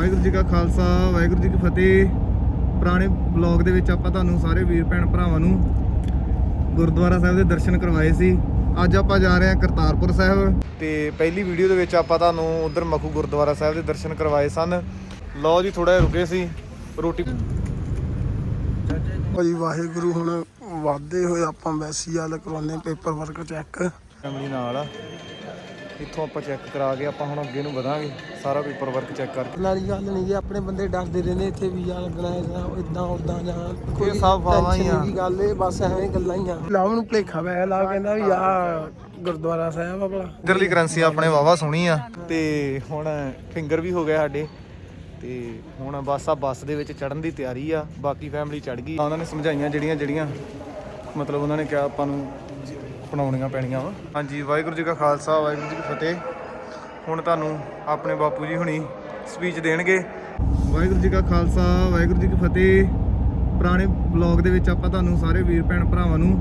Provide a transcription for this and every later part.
ਵਾਹਿਗੁਰੂ ਜੀ ਕਾ ਖਾਲਸਾ ਵਾਹਿਗੁਰੂ ਜੀ ਕੀ ਫਤਿਹ। ਪੁਰਾਣੇ ਬਲੌਗ ਦੇ ਵਿੱਚ ਆਪਾਂ ਤੁਹਾਨੂੰ ਸਾਰੇ ਵੀਰ ਭੈਣ ਭਰਾਵਾਂ ਨੂੰ ਗੁਰਦੁਆਰਾ ਸਾਹਿਬ ਦੇ ਦਰਸ਼ਨ ਕਰਵਾਏ ਸੀ। ਅੱਜ ਆਪਾਂ ਜਾ ਰਹੇ ਹਾਂ ਕਰਤਾਰਪੁਰ ਸਾਹਿਬ। ਤੇ ਪਹਿਲੀ ਵੀਡੀਓ ਦੇ ਵਿੱਚ ਆਪਾਂ ਤੁਹਾਨੂੰ ਉਧਰ ਮਖੂ ਗੁਰਦੁਆਰਾ ਸਾਹਿਬ ਦੇ ਦਰਸ਼ਨ ਕਰਵਾਏ ਸਨ। ਲਓ ਜੀ ਥੋੜਾ ਰੁਕੇ ਸੀ। ਰੋਟੀ ਭਾਜੀ ਵਾਹਿਗੁਰੂ ਹੁਣ ਵਾਦੇ ਹੋਏ ਆਪਾਂ ਵੈਸੀ ਵਾਲ ਕਰਵਾਉਂਦੇ ਪੇਪਰ ਵਰਕ ਚੈੱਕ ਫੈਮਿਲੀ ਨਾਲ ਆ। ਇੱਥੋਂ ਆਪਾਂ ਚੈੱਕ ਕਰਾ ਕੇ ਆਪਾਂ ਹੁਣ ਅੱਗੇ ਨੂੰ ਵਧਾਂਗੇ ਸਾਰਾ ਪੇਪਰ ਵਰਕ ਚੈੱਕ ਕਰਕੇ। ਵਾਲੀ ਗੱਲ ਨਹੀਂ ਜੀ ਆਪਣੇ ਬੰਦੇ ਡਰਦੇ ਰਹਿੰਦੇ ਇੱਥੇ ਵੀਜ਼ਾ ਲੱਗਣਾ ਹੈ ਜਾਂ ਇਦਾਂ ਉਦਾਂ ਜਾਂ ਇਹ ਸਭ ਫਾਵਾਂ ਹੀ ਆ। ਦੀ ਗੱਲ ਇਹ ਬਸ ਐਵੇਂ ਗੱਲਾਂ ਹੀ ਆ। ਲਾਭ ਨੂੰ ਭਲੇਖਾ ਪੈ ਲਾਭ ਕਹਿੰਦਾ ਵੀ ਆ ਗੁਰਦੁਆਰਾ ਸਾਹਿਬ ਆ ਭਲਾ। ਇਧਰਲੀ ਕਰੰਸੀ ਆਪਣੇ ਵਾਵਾ ਸੋਹਣੀ ਆ। ਤੇ ਹੁਣ ਫਿੰਗਰ ਵੀ ਹੋ ਗਿਆ ਸਾਡੇ ਤੇ ਹੁਣ ਬਸ ਆ ਬੱਸ ਦੇ ਵਿੱਚ ਚੜਨ ਦੀ ਤਿਆਰੀ ਆ ਬਾਕੀ ਫੈਮਿਲੀ ਚੜ ਗਈ। ਉਹਨਾਂ ਨੇ ਸਮਝਾਈਆਂ ਜਿਹੜੀਆਂ ਜਿਹੜੀਆਂ ਮਤਲਬ ਉਹਨਾਂ ਨੇ ਕਿਹਾ ਆਪਾਂ ਨੂੰ ਜ- ਅਪਣਾਉਣੀਆਂ ਪੈਣੀਆਂ ਵਾ। ਹਾਂਜੀ, ਵਾਹਿਗੁਰੂ ਜੀ ਕਾ ਖਾਲਸਾ, ਵਾਹਿਗੁਰੂ ਜੀ ਕੀ ਫਤਿਹ। ਹੁਣ ਤੁਹਾਨੂੰ ਆਪਣੇ ਬਾਪੂ ਜੀ ਹੁਣੀ ਸਪੀਚ ਦੇਣਗੇ। ਵਾਹਿਗੁਰੂ ਜੀ ਕਾ ਖਾਲਸਾ, ਵਾਹਿਗੁਰੂ ਜੀ ਕੀ ਫਤਿਹ। ਪੁਰਾਣੇ ਬਲੌਗ ਦੇ ਵਿੱਚ ਆਪਾਂ ਤੁਹਾਨੂੰ ਸਾਰੇ ਵੀਰ ਭੈਣ ਭਰਾਵਾਂ ਨੂੰ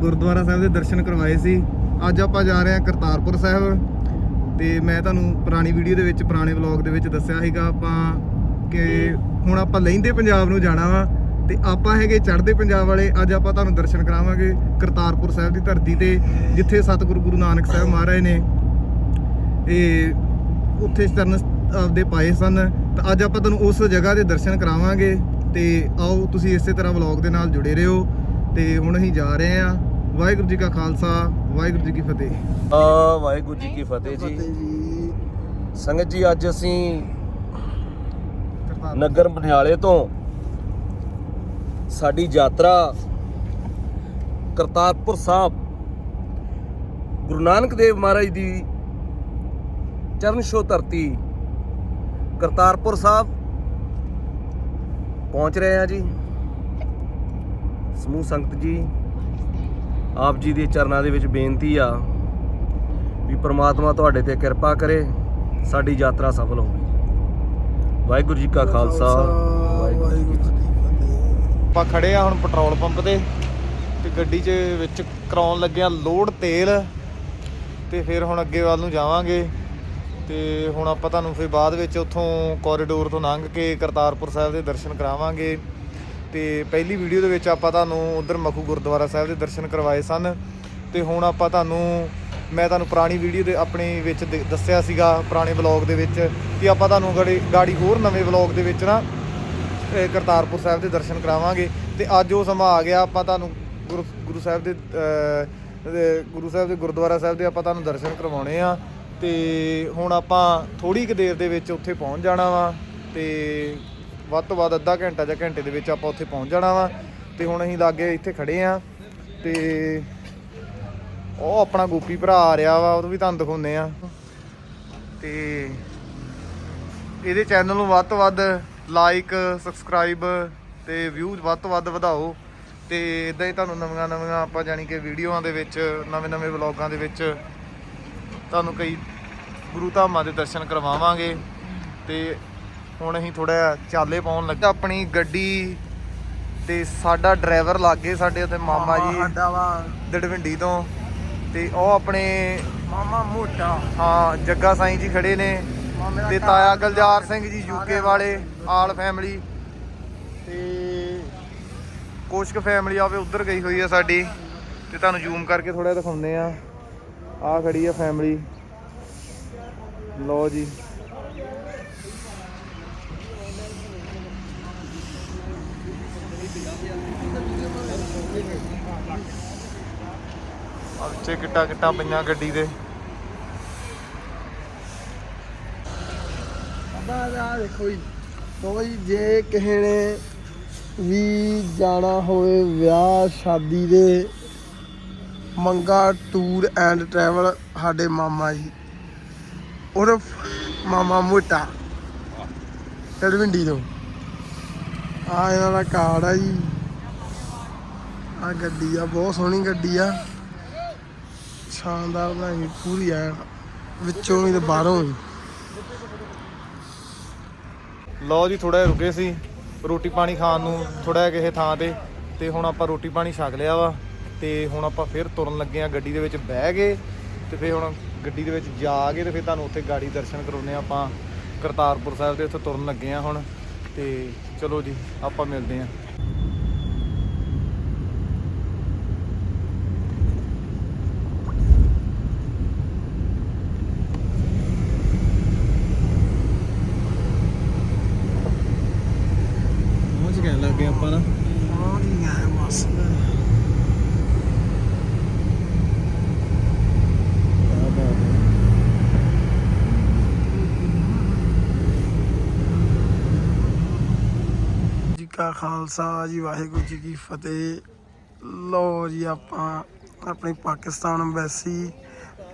ਗੁਰਦੁਆਰਾ ਸਾਹਿਬ ਦੇ ਦਰਸ਼ਨ ਕਰਵਾਏ ਸੀ। ਅੱਜ ਆਪਾਂ ਜਾ ਰਹੇ ਹਾਂ ਕਰਤਾਰਪੁਰ ਸਾਹਿਬ। ਤੇ ਮੈਂ ਤੁਹਾਨੂੰ ਪੁਰਾਣੀ ਵੀਡੀਓ ਦੇ ਵਿੱਚ, ਪੁਰਾਣੇ ਵਲੌਗ ਦੇ ਵਿੱਚ ਦੱਸਿਆ ਸੀਗਾ ਆਪਾਂ ਕਿ ਹੁਣ ਆਪਾਂ ਲਹਿੰਦੇ ਪੰਜਾਬ ਨੂੰ ਜਾਣਾ ਵਾ। ਤੇ ਆਪਾਂ ਹੈਗੇ ਚੜ੍ਹਦੇ ਪੰਜਾਬ ਵਾਲੇ ਅੱਜ ਆਪਾਂ ਤੁਹਾਨੂੰ ਦਰਸ਼ਨ ਕਰਾਵਾਂਗੇ ਕਰਤਾਰਪੁਰ ਸਾਹਿਬ ਦੀ ਧਰਤੀ ਤੇ ਜਿੱਥੇ ਸਤਿਗੁਰੂ ਗੁਰੂ ਨਾਨਕ ਸਾਹਿਬ ਮਹਾਰਾਜ ਨੇ ਇਹ ਉੱਥੇ ਚਰਨ ਆਪਦੇ ਪਾਏ ਸਨ। ਤਾਂ ਅੱਜ ਆਪਾਂ ਤੁਹਾਨੂੰ ਉਸ ਜਗ੍ਹਾ ਦੇ ਦਰਸ਼ਨ ਕਰਾਵਾਂਗੇ ਤੇ ਆਓ ਤੁਸੀਂ ਇਸੇ ਤਰ੍ਹਾਂ ਵਲੌਗ ਦੇ ਨਾਲ ਜੁੜੇ ਰਹੋ ਤੇ ਹੁਣ ਅਸੀਂ ਜਾ ਰਹੇ ਹਾਂ। ਵਾਹਿਗੁਰੂ ਜੀ ਕਾ ਖਾਲਸਾ ਵਾਹਿਗੁਰੂ ਜੀ ਕੀ ਫਤਿਹ। ਆ ਵਾਹਿਗੁਰੂ ਜੀ ਕੀ ਫਤਿਹ ਜੀ। ਸੰਗਤ ਜੀ ਅੱਜ ਅਸੀਂ ਨਗਰ ਮਨਿਆਲੇ ਤੋਂ ਸਾਡੀ ਯਾਤਰਾ ਕਰਤਾਰਪੁਰ ਸਾਹਿਬ ਗੁਰੂ ਨਾਨਕ ਦੇਵ ਮਹਾਰਾਜ ਦੀ ਚਰਨ ਛੋਹ ਧਰਤੀ ਕਰਤਾਰਪੁਰ ਸਾਹਿਬ ਪਹੁੰਚ ਰਹੇ ਹਾਂ ਜੀ। ਸਮੂਹ ਸੰਗਤ ਜੀ, ਆਪ ਜੀ ਦੇ ਚਰਨਾਂ ਦੇ ਵਿੱਚ ਬੇਨਤੀ ਆ ਵੀ ਪ੍ਰਮਾਤਮਾ ਤੁਹਾਡੇ ਤੇ ਕਿਰਪਾ ਕਰੇ, ਸਾਡੀ ਯਾਤਰਾ ਸਫਲ ਹੋਵੇ। ਵਾਹਿਗੁਰੂ ਜੀ ਕਾ ਖਾਲਸਾ, ਵਾਹਿਗੁਰੂ ਜੀ ਕੀ ਫਤਿਹ। ਆਪਾਂ ਖੜੇ ਆ ਹੁਣ ਪੈਟਰੋਲ ਪੰਪ ਤੇ ਤੇ ਗੱਡੀ 'ਚ ਵਿੱਚ ਕਰਾਉਣ ਲੱਗਿਆ ਲੋਡ ਤੇਲ ਤੇ ਫਿਰ ਹੁਣ ਅੱਗੇ ਵੱਲ ਨੂੰ ਜਾਵਾਂਗੇ ਤੇ ਹੁਣ ਆਪਾਂ ਤੁਹਾਨੂੰ ਫਿਰ ਬਾਅਦ ਵਿੱਚ ਉੱਥੋਂ ਕੋਰੀਡੋਰ ਤੋਂ ਲੰਘ ਕੇ ਕਰਤਾਰਪੁਰ ਸਾਹਿਬ ਦੇ ਦਰਸ਼ਨ ਕਰਾਵਾਂਗੇ ਤੇ ਪਹਿਲੀ ਵੀਡੀਓ ਦੇ ਵਿੱਚ ਆਪਾਂ ਤੁਹਾਨੂੰ ਉਧਰ ਮਖੂ ਗੁਰਦੁਆਰਾ ਸਾਹਿਬ ਦੇ ਦਰਸ਼ਨ ਕਰਵਾਏ ਸਨ ਤੇ ਹੁਣ ਆਪਾਂ ਤੁਹਾਨੂੰ, ਮੈਂ ਤੁਹਾਨੂੰ ਪੁਰਾਣੀ ਵੀਡੀਓ ਦੇ ਆਪਣੇ ਵਿੱਚ ਦੇ- ਦੱਸਿਆ ਸੀਗਾ ਪੁਰਾਣੇ ਵਲੌਗ ਦੇ ਵਿੱਚ ਕਿ ਆਪਾਂ ਤੁਹਾਨੂੰ ਗਾੜੀ ਗਾੜੀ ਹੋਰ ਨਵੇਂ ਵਲੌਗ ਦੇ ਵਿੱਚ ਨਾ ਕਰਤਾਰਪੁਰ ਸਾਹਿਬ ਦੇ ਦਰਸ਼ਨ ਕਰਾਵਾਂਗੇ ਤੇ ਅੱਜ ਉਹ ਸਮਾਂ ਆ ਗਿਆ, ਆਪਾਂ ਤੁਹਾਨੂੰ ਗੁਰੂ ਗੁਰੂ ਸਾਹਿਬ ਦੇ ਗੁਰੂ ਸਾਹਿਬ ਦੇ ਗੁਰਦੁਆਰਾ ਸਾਹਿਬ ਦੇ ਆਪਾਂ ਤੁਹਾਨੂੰ ਦਰਸ਼ਨ ਕਰਵਾਉਣੇ ਆ ਤੇ ਹੁਣ ਆਪਾਂ ਥੋੜੀ ਕੁ ਦੇਰ ਦੇ ਵਿੱਚ ਉੱਥੇ ਪਹੁੰਚ ਜਾਣਾ ਵਾ ਤੇ ਵੱਧ ਤੋਂ ਵੱਧ ਅੱਧਾ ਘੰਟਾ ਜਾਂ ਘੰਟੇ ਦੇ ਵਿੱਚ ਆਪਾਂ ਉੱਥੇ ਪਹੁੰਚ ਜਾਣਾ ਵਾ ਤੇ ਹੁਣ ਅਸੀਂ ਲਾਗੇ ਇੱਥੇ ਖੜੇ ਆ ਤੇ ਉਹ ਆਪਣਾ ਗੋਪੀ ਭਰਾ ਆ ਰਿਹਾ ਵਾ, ਉਹ ਵੀ ਤੁਹਾਨੂੰ ਦਿਖਾਉਂਦੇ ਆ ਤੇ ਇਹਦੇ ਚੈਨਲ ਨੂੰ ਵੱਧ ਤੋਂ ਵੱਧ ਲਾਈਕ ਸਬਸਕ੍ਰਾਈਬ ਤੇ ਵਿਊਜ਼ ਵੱਧ ਤੋਂ ਵੱਧ ਵਧਾਓ। ਤੇ ਇਦਾਂ ਹੀ ਤੁਹਾਨੂੰ ਨਵੀਆਂ ਨਵੀਆਂ ਆਪਾਂ ਜਾਣੀ ਕਿ ਵੀਡੀਓਆਂ ਦੇ ਵਿੱਚ ਨਵੇਂ ਨਵੇਂ ਵਲੌਗਾਂ ਦੇ ਵਿੱਚ ਤੁਹਾਨੂੰ ਕਈ ਗੁਰੂ ਧਾਮਾਂ ਦੇ ਦਰਸ਼ਨ ਕਰਵਾਵਾਂਗੇ। ਤੇ ਹੁਣ ਅਸੀਂ ਥੋੜਾ ਚਾਲੇ ਪਾਉਣ ਲੱਗਾ। ਆਪਣੀ ਗੱਡੀ ਤੇ ਸਾਡਾ ਡਰਾਈਵਰ ਲੱਗੇ ਸਾਡੇ ਉੱਥੇ ਮਾਮਾ ਜੀ। ਸਾਡਾ ਵਾ। ਦੜਵਿੰਡੀ ਤੋਂ। ਤੇ ਉਹ ਆਪਣੇ ਮਾਮਾ ਮੋਟਾ। ਹਾਂ ਜੱਗਾ ਸਾਈਂ ਜੀ ਖੜੇ ਨੇ। ਤੇ ਤਾਇਆ ਗਲਜਾਰ ਸਿੰਘ ਜੀ ਯੂਕੇ ਵਾਲੇ। ਆਲ ਫੈਮਿਲੀ ਤੇ ਕੁਛ ਕੁ ਫੈਮਿਲੀ ਆਵੇ ਉਧਰ ਗਈ ਹੋਈ ਆ ਸਾਡੀ ਤੇ ਤੁਹਾਨੂੰ ਜ਼ੂਮ ਕਰਕੇ ਥੋੜਾ ਦਿਖਾਉਂਦੇ ਆ। ਆ ਖੜੀ ਆ ਫੈਮਿਲੀ ਲੋ ਜੀ। ਆ ਵਿੱਚੇ ਕਿੱਟਾ ਕਿੱਟਾ ਪਈਆਂ ਗੱਡੀ ਦੇ। ਬਾਬਾ ਆ ਦੇਖੋ ਜੀ। ਕੋਈ ਜੇ ਕਿਸੇ ਨੇ ਵੀ ਜਾਣਾ ਹੋਵੇ ਵਿਆਹ, ਸ਼ਾਦੀ ਦੇ, ਮੰਗਾ ਟੂਰ ਐਂਡ ਟਰੈਵਲ ਸਾਡੇ ਮਾਮਾ ਜੀ। ਉਰਫ ਮਾਮਾ ਮੋਟਾ। ਤੜਵਿੰਡੀ ਤੋਂ। ਆ ਇਹਨਾਂ ਦਾ ਕਾਰਡ ਆ ਜੀ। ਆ ਗੱਡੀ ਆ, ਬਹੁਤ ਸੋਹਣੀ ਗੱਡੀ ਆ। ਸ਼ਾਨਦਾਰ ਬਣਾਈ ਪੂਰੀ ਆ। ਵਿੱਚੋਂ ਵੀ ਤੇ ਬਾਹਰੋਂ ਵੀ। ਲਓ ਜੀ ਥੋੜਾ ਜਿਹਾ ਰੁਕੇ ਸੀ। ਰੋਟੀ ਪਾਣੀ ਖਾਣ ਨੂੰ ਥੋੜਾ ਜਿਹਾ ਕਿਸੇ ਥਾਂ ਤੇ। ਤੇ ਹੁਣ ਆਪਾਂ ਰੋਟੀ ਪਾਣੀ ਛਕ ਲਿਆ ਵਾ। ਤੇ ਹੁਣ ਆਪਾਂ ਫਿਰ ਤੁਰਨ ਲੱਗੇ ਆ ਗੱਡੀ ਦੇ ਵਿੱਚ ਬਹਿ ਗਏ ਤੇ ਫਿਰ ਹੁਣ ਗੱਡੀ ਦੇ ਵਿੱਚ ਜਾ ਕੇ ਤੇ ਫਿਰ ਤੁਹਾਨੂੰ ਉੱਥੇ ਗਾੜੀ ਦਰਸ਼ਨ ਕਰਾਉਨੇ ਆ ਆਪਾਂ। ਕਰਤਾਰਪੁਰ ਸਾਹਿਬ ਦੇ ਉੱਥੇ ਤੁਰਨ ਲੱਗੇ ਆ ਹੁਣ। ਤੇ ਚਲੋ ਜੀ, ਆਪਾਂ ਮਿਲਦੇ ਆ ਪਹੁੰਚ ਗਏ ਲੱਗੇ ਆਪਾਂ ਨਾ ਆ ਨਹੀਂ ਹੈ ਬਸ ਜੀ ਕਾ ਖਾਲਸਾ ਜੀ ਵਾਹਿਗੁਰੂ ਜੀ ਕੀ ਫਤਿਹ। ਲੋ ਜੀ ਆਪਾਂ ਆਪਣੀ ਪਾਕਿਸਤਾਨ ਐਮਬੈਸੀ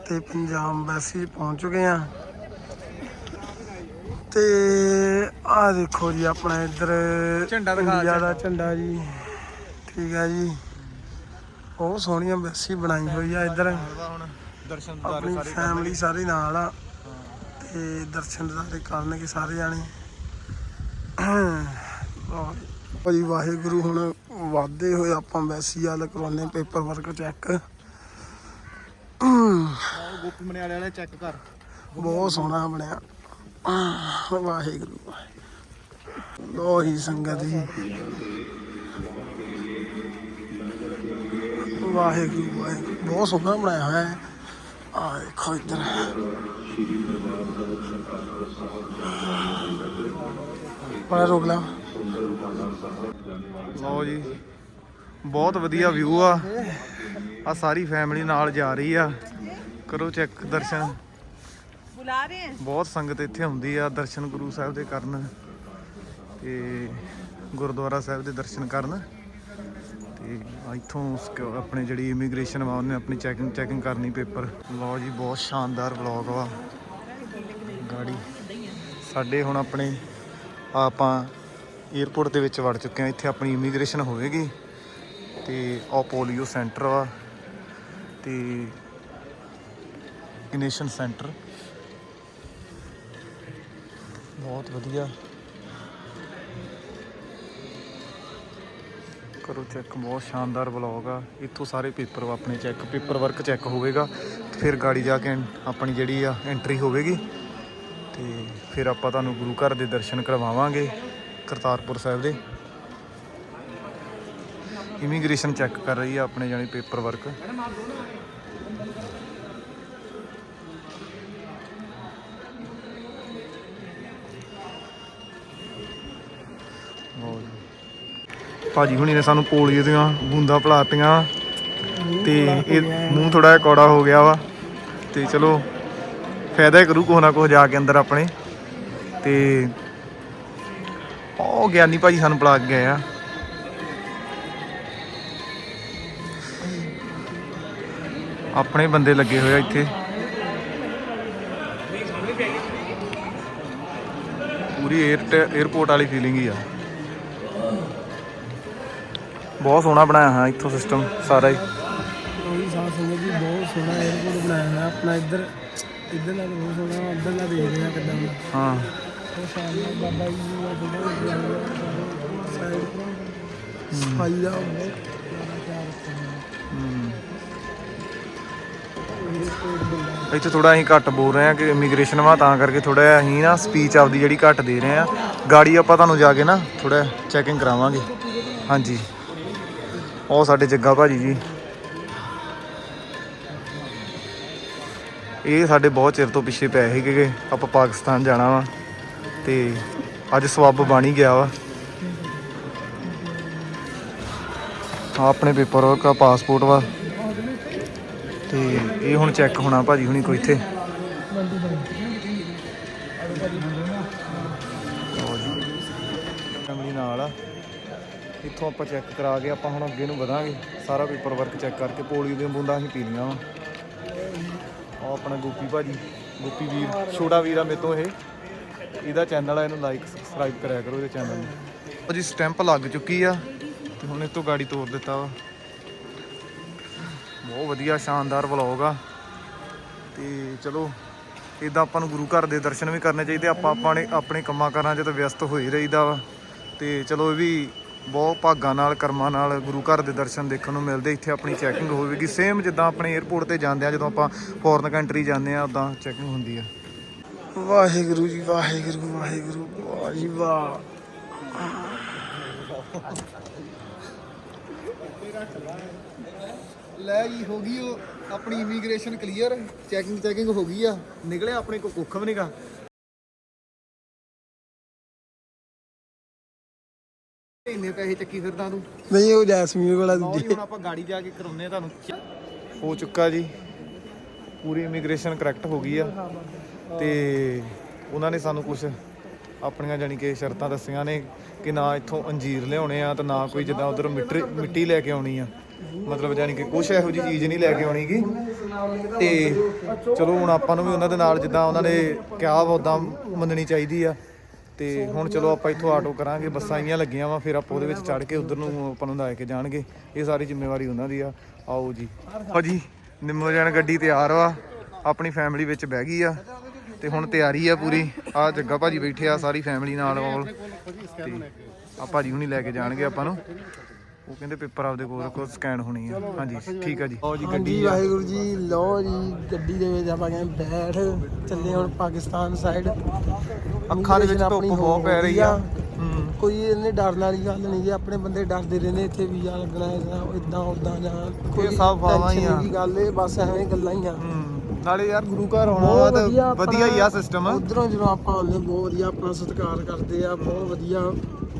ਤੇ ਪੰਜਾਬ ਐਮਬੈਸੀ ਪਹੁੰਚ ਚੁੱਕੇ ਆ ਤੇ ਆ ਦੇਖੋ ਜੀ ਆਪਣਾ ਇੱਧਰ ਝੰਡਾ ਦਿਖਾ ਝੰਡਾ। ਜੀ। ਠੀਕ ਆ ਜੀ। ਬਹੁਤ ਸੋਹਣੀ ਐਮਬੈਸੀ ਬਣਾਈ ਹੋਈ ਆ ਇੱਧਰ। ਦਰਸ਼ਨ ਆਪਣੀ ਫੈਮਿਲੀ ਸਾਰੀ ਨਾਲ ਆ। ਤੇ ਦਰਸ਼ਨ ਦਾਰੇ ਕਰਨਗੇ ਸਾਰੇ ਜਾਣੇ। ਭਾਜੀ ਵਾਹਿਗੁਰੂ ਹੁਣ ਵਾਦੇ ਹੋਏ ਆਪਾਂ ਵੈਸੀ ਵਾਲ ਕਰਵਾਉਣੇ ਪੇਪਰ ਵਰਕ ਚੈੱਕ ਗੋਪੀ ਮਨਿਆਲੇ ਵਾਲੇ ਚੈੱਕ ਕਰ। ਬਹੁਤ ਸੋਹਣਾ ਬਣਿਆ। ਵਾਹਿਗੁਰੂ। ਲੋ ਹੀ ਸੰਗਤ ਜੀ। ਵਾਹਿਗੁਰੂ ਵਾਹਿਗੁਰੂ। ਬਹੁਤ ਸੋਹਣਾ ਬਣਾਇਆ ਹੋਇਆ ਹੈ। ਆ ਦੇਖੋ ਇੱਧਰ। ਬੜਾ ਰੋਕ ਲਾ। ਲਓ ਜੀ ਬਹੁਤ ਵਧੀਆ ਵਿਊ ਆ। ਆ ਸਾਰੀ ਫੈਮਿਲੀ ਨਾਲ ਜਾ ਰਹੀ ਆ। ਕਰੋ ਚੈੱਕ ਦਰਸ਼ਨ। ਬੁਲਾ ਰਹੇ ਆ। ਬਹੁਤ ਸੰਗਤ ਇੱਥੇ ਹੁੰਦੀ ਆ ਦਰਸ਼ਨ ਗੁਰੂ ਸਾਹਿਬ ਦੇ ਕਰਨ ਤੇ ਗੁਰਦੁਆਰਾ ਸਾਹਿਬ ਦੇ ਦਰਸ਼ਨ ਕਰਨ ਤੇ ਇੱਥੋਂ ਆਪਣੇ ਜਿਹੜੀ ਇਮੀਗ੍ਰੇਸ਼ਨ ਵਾ ਉਹਨੇ ਆਪਣੀ ਚੈਕਿੰਗ ਚੈਕਿੰਗ ਕਰਨੀ ਪੇਪਰ ਲਓ ਜੀ ਬਹੁਤ ਸ਼ਾਨਦਾਰ ਵਲੌਗ ਵਾ। ਗਾੜੀ। ਸਾਡੇ ਹੁਣ ਆਪਣੇ ਆਪਾਂ 에어ਪੋਰਟ ਦੇ ਵਿੱਚ ਵੜ ਚੁੱਕੇ ਹਾਂ। ਇੱਥੇ ਆਪਣੀ ਇਮੀਗ੍ਰੇਸ਼ਨ ਹੋਵੇਗੀ ਤੇ ਆ ਪੋਲੀਓ ਸੈਂਟਰ ਆ ਤੇ ਇਨੇਸ਼ਨ ਸੈਂਟਰ। ਬਹੁਤ ਵਧੀਆ। ਕਰੋ ਚੈੱਕ ਬਹੁਤ ਸ਼ਾਨਦਾਰ ਵਲੌਗ ਆ। ਇੱਥੋਂ ਸਾਰੇ ਪੇਪਰ ਆਪਣੇ ਚੈੱਕ ਪੇਪਰ ਵਰਕ ਚੈੱਕ ਹੋਵੇਗਾ। ਤੇ ਫਿਰ ਗਾੜੀ ਜਾ ਕੇ ਆਪਣੀ ਜਿਹੜੀ ਆ ਐਂਟਰੀ ਹੋਵੇਗੀ ਤੇ ਫਿਰ ਆਪਾਂ ਤੁਹਾਨੂੰ ਗੁਰੂ ਘਰ ਦੇ ਦਰਸ਼ਨ ਕਰਵਾਵਾਂਗੇ। ਕਰਤਾਰਪੁਰ ਸਾਹਿਬ ਦੇ। ਇਮੀਗ੍ਰੇਸ਼ਨ ਚੈੱਕ ਕਰ ਰਹੀ ਆ ਆਪਣੇ ਜਾਨੀ ਪੇਪਰ ਵਰਕ ਲਓ ਜੀ। ਭਾਜੀ ਹੁਣੀ ਨੇ ਸਾਨੂੰ ਪੋਲੀਓ ਦੀਆਂ ਬੂੰਦਾਂ ਪਲਾਤੀਆਂ ਤੇ ਇਹ ਮੂੰਹ ਥੋੜਾ ਜਿਹਾ ਕੌੜਾ ਹੋ ਗਿਆ ਵਾ। ਤੇ ਚਲੋ ਫਾਇਦਾ ਹੀ ਕਰੂ ਕੁਛ ਨਾ ਕੁਛ ਜਾ ਕੇ ਅੰਦਰ ਆਪਣੇ। ਤੇ ਉਹ ਗਿਆਨੀ ਭਾਜੀ ਸਾਨੂੰ ਪਲਾ ਕੇ ਗਏ ਆ। ਆਪਣੇ ਬੰਦੇ ਲੱਗੇ ਹੋਏ ਆ ਇੱਥੇ। ਪੂਰੀ 에ਅਰ 에ਅਰਪੋਰਟ ਵਾਲੀ ਫੀਲਿੰਗ ਹੀ ਆ। ਬਹੁਤ ਸੋਹਣਾ ਬਣਾਇਆ ਹਾਂ ਇੱਥੋਂ ਸਿਸਟਮ ਸਾਰਾ ਹੀ। ਬਹੁਤ ਸੋਹਣਾ 에ਅਰਪੋਰਟ ਬਣਾਇਆ ਆਪਣਾ ਇੱਧਰ ਇੱਧਰ ਨਾਲ ਬਹੁਤ ਸੋਹਣਾ ਉੱਧਰ ਨਾਲ ਦੇਖ ਰਹੇ ਕਿੱਦਾਂ ਹਾਂ। ਉਹ ਸਾਹਮਣੇ ਬਾਬਾ ਜੀ ਦਾ ਜਿਹੜਾ ਸਾਈਡ ਤੋਂ ਸਫ਼ਾਈ ਦਾ ਬਹੁਤ ਇੱਥੇ ਥੋੜਾ ਅਸੀਂ ਘੱਟ ਬੋਲ ਰਹੇ ਹਾਂ ਕਿ ਇਮੀਗ੍ਰੇਸ਼ਨ ਵਾ, ਤਾਂ ਕਰਕੇ ਥੋੜਾ ਅਸੀਂ ਨਾ ਸਪੀਚ ਆਪਦੀ ਜਿਹੜੀ ਘੱਟ ਦੇ ਰਹੇ ਹਾਂ। ਗਾੜੀ ਆਪਾਂ ਤੁਹਾਨੂੰ ਜਾ ਕੇ ਨਾ ਥੋੜਾ ਚੈਕਿੰਗ ਕਰਾਵਾਂਗੇ। ਹਾਂਜੀ। ਉਹ ਸਾਡੇ ਜੱਗਾ ਭਾਜੀ ਜੀ। ਇਹ ਸਾਡੇ ਬਹੁਤ ਚਿਰ ਤੋਂ ਪਿੱਛੇ ਪਏ ਸੀਗੇ ਆਪਾਂ ਪਾਕਿਸਤਾਨ ਜਾਣਾ ਵਾ। ਤੇ ਅੱਜ ਸਵੱਬ ਬਣ ਹੀ ਗਿਆ ਵਾ। ਆਹ ਆਪਣੇ ਪੇਪਰ ਵਰਕ ਆ ਪਾਸਪੋਰਟ ਵਾ। ਤੇ ਇਹ ਹੁਣ ਚੈੱਕ ਹੋਣਾ ਭਾਜੀ ਹੁਣੀ ਕੋਈ ਇੱਥੇ। ਫੈਮਿਲੀ ਨਾਲ ਆ। ਇੱਥੋਂ ਆਪਾਂ ਚੈੱਕ ਕਰਾ ਕੇ ਆਪਾਂ ਹੁਣ ਅੱਗੇ ਨੂੰ ਵਧਾਂਗੇ। ਸਾਰਾ ਪੇਪਰ ਵਰਕ ਚੈੱਕ ਕਰਕੇ ਪੋਲੀਓ ਦੀਆਂ ਬੂੰਦਾਂ ਅਸੀਂ ਪੀਣੀਆਂ ਵਾ। ਉਹ ਆਪਣਾ ਗੋਪੀ ਭਾਜੀ, ਗੋਪੀ ਵੀਰ, ਛੋਟਾ ਵੀਰ ਆ ਮੇਰੇ ਤੋਂ ਇਹ। ਇਹਦਾ ਚੈਨਲ ਆ, ਇਹਨੂੰ ਲਾਈਕ ਸਬਸਕ੍ਰਾਈਬ ਕਰਿਆ ਕਰੋ ਇਹਦੇ ਚੈਨਲ ਨੂੰ। ਉਹ ਜੀ ਸਟੈਂਪ ਲੱਗ ਚੁੱਕੀ ਆ ਤੇ ਹੁਣ ਇਹ ਤੋਂ ਗਾੜੀ ਤੋੜ ਦਿੱਤਾ ਵਾ। ਬਹੁਤ ਵਧੀਆ, ਸ਼ਾਨਦਾਰ ਵਲੌਗ ਆ। ਤੇ ਚਲੋ ਇਦਾਂ ਆਪਾਂ ਨੂੰ ਗੁਰੂ ਘਰ ਦੇ ਦਰਸ਼ਨ ਵੀ ਕਰਨੇ ਚਾਹੀਦੇ, ਆਪਾਂ ਆਪਣੇ ਆਪਣੇ ਕੰਮਾਂ ਕਾਰਾਂ 'ਚ ਤਾਂ ਵਿਅਸਤ ਹੋ ਹੀ ਰਹੀਦਾ ਵਾ। ਤੇ ਚਲੋ, ਇਹ ਵੀ ਬਹੁਤ ਭਾਗਾਂ ਨਾਲ, ਕਰਮਾਂ ਨਾਲ ਗੁਰੂ ਘਰ ਦੇ ਦਰਸ਼ਨ ਦੇਖਣ ਨੂੰ ਮਿਲਦੇ, ਇੱਥੇ ਆਪਣੀ ਚੈਕਿੰਗ ਹੋਵੇਗੀ। ਸੇਮ ਜਿੱਦਾਂ ਆਪਣੇ 에ਅਰਪੋਰਟ ਤੇ ਜਾਂਦੇ ਆ, ਜਦੋਂ ਆਪਾਂ ਫੋਰਨ ਕੰਟਰੀ ਜਾਂਦੇ ਆ ਉਦਾਂ ਚੈਕਿੰਗ ਹੁੰਦੀ ਆ। ਵਾਹਿਗੁਰੂ ਜੀ ਵਾਹਿਗੁਰੂ ਵਾਹਿਗੁਰੂ ਵਾਹ ਜੀ ਵਾਹ। ਲੈ ਜੀ ਹੋ ਗਈ ਉਹ ਆਪਣੀ ਇਮੀਗ੍ਰੇਸ਼ਨ ਕਲੀਅਰ ਚੈਕਿੰਗ ਚੈਕਿੰਗ ਹੋ ਗਈ ਆ। ਨਿਕਲਿਆ ਆਪਣੇ ਕੋ ਕੁੱਖ ਵੀ ਨਹੀਂਗਾ ਇੰਨੇ ਪੈਸੇ ਚੱਕੀ ਫਿਰਦਾ ਤੂੰ। ਨਹੀਂ ਉਹ ਜੈਸਮੀਨ ਵਾਲਾ ਲਓ ਜੀ ਦੂਜੇ। ਹੁਣ ਆਪਾਂ ਗਾੜੀ ਜਾ ਕੇ ਕਰਾਉਨੇ ਆ ਤੁਹਾਨੂੰ। ਹੋ ਚੁੱਕਾ ਜੀ। ਪੂਰੀ ਇਮੀਗ੍ਰੇਸ਼ਨ ਕਰੈਕਟ ਹੋ ਗਈ ਆ। ਤੇ ਉਹਨਾਂ ਨੇ ਸਾਨੂੰ ਕੁਝ ਆਪਣੀਆਂ ਜਾਨੀ ਕਿ ਸ਼ਰਤਾਂ ਦੱਸੀਆਂ ਨੇ ਕਿ ਨਾ ਇੱਥੋਂ ਅੰਜੀਰ ਲਿਆਉਣੇ ਆ ਤੇ ਨਾ ਕੋਈ ਜਿੱਦਾਂ ਉਧਰ ਮਿੱਟੀ ਲੈ ਕੇ ਆਉਣੀ ਆ। ਮਤਲਬ ਜਾਨੀ ਕਿ ਕੁਛ ਇਹੋ ਜਿਹੀ ਚੀਜ਼ ਨਹੀਂ ਲੈ ਕੇ ਆਉਣੀ ਗੀ ਤੇ ਚਲੋ ਹੁਣ ਆਪਾਂ ਨੂੰ ਵੀ ਉਹਨਾਂ ਦੇ ਨਾਲ ਜਿੱਦਾਂ ਉਹਨਾਂ ਨੇ ਕਿਹਾ ਵਾ ਉਦਾਂ ਮੰਨਣੀ ਚਾਹੀਦੀ ਆ। ਤੇ ਹੁਣ ਚਲੋ ਆਪਾਂ ਇੱਥੋਂ ਆਟੋ ਕਰਾਂਗੇ, ਬੱਸਾਂ ਆਈਆਂ ਲੱਗੀਆਂ ਵਾ, ਫਿਰ ਆਪਾਂ ਉਹਦੇ ਵਿੱਚ ਚੜ ਕੇ ਉਧਰ ਨੂੰ ਆਪਾਂ ਨੂੰ ਲੈ ਕੇ ਜਾਣਗੇ। ਇਹ ਸਾਰੀ ਜ਼ਿੰਮੇਵਾਰੀ ਉਹਨਾਂ ਦੀ ਆ। ਆਓ ਜੀ। ਭਾਜੀ, ਨਿੰਮੋ ਜਾਨ ਗੱਡੀ ਤਿਆਰ ਵਾ। ਆਪਣੀ ਫੈਮਿਲੀ ਵਿੱਚ ਬਹਿ ਗਈ ਆ। ਤੇ ਹੁਣ ਤਿਆਰੀ ਆ ਪੂਰੀ। ਆ ਜੱਗਾ ਭਾਜੀ ਬੈਠੇ ਆ ਸਾਰੀ ਫੈਮਿਲੀ ਨਾਲ ਆਲ ਤੇ ਆ ਭਾਜੀ ਹੁਣੀ ਲੈ ਕੇ ਜਾਣਗੇ ਆਪਾਂ ਨੂੰ। ਉਹ ਕਹਿੰਦੇ ਪੇਪਰ ਆਪਦੇ ਕੋਲ ਰੱਖੋ ਸਕੈਨ ਹੋਣੀ ਆ। ਹਾਂਜੀ ਠੀਕ ਆ ਜੀ। ਆਓ ਜੀ ਗੱਡੀ ਵਾਹਿਗੁਰੂ ਜੀ ਲਓ ਜੀ ਗੱਡੀ ਦੇ ਵਿੱਚ ਆਪਾਂ ਗਏ ਬੈਠ। ਚੱਲੇ ਹੁਣ ਪਾਕਿਸਤਾਨ ਸਾਈਡ ਅੱਖਾਂ ਦੇ ਵਿੱਚ ਧੁੱਪ ਬਹੁਤ ਪੈ ਰਹੀ ਆ। ਕੋਈ ਇਹਨੇ ਡਰਨ ਵਾਲੀ ਗੱਲ ਨਹੀਂ ਜੀ ਆਪਣੇ ਬੰਦੇ ਡਰਦੇ ਰਹਿੰਦੇ ਇੱਥੇ ਵੀਜ਼ਾ ਲੱਗਣਾ ਇਦਾਂ ਉਦਾਂ ਜਾਂ ਕੋਈ ਸਭ ਵਾਹਵਾਂ ਹੀ ਆ। ਗੱਲ ਇਹ ਬਸ ਐਵੇਂ ਗੱਲਾਂ ਹੀ ਆ। ਹੂੰ। ਨਾਲੇ ਯਾਰ ਗੁਰੂ ਘਰ ਹੋਣਾ ਵਾ ਤਾਂ ਵਧੀਆ ਹੀ ਆ ਸਿਸਟਮ ਉਧਰੋਂ ਜਦੋਂ ਆਪਾਂ ਆਉਂਦੇ ਬਹੁਤ ਵਧੀਆ ਆਪਣਾ ਸਤਿਕਾਰ ਕਰਦੇ ਆ ਬਹੁਤ ਵਧੀਆ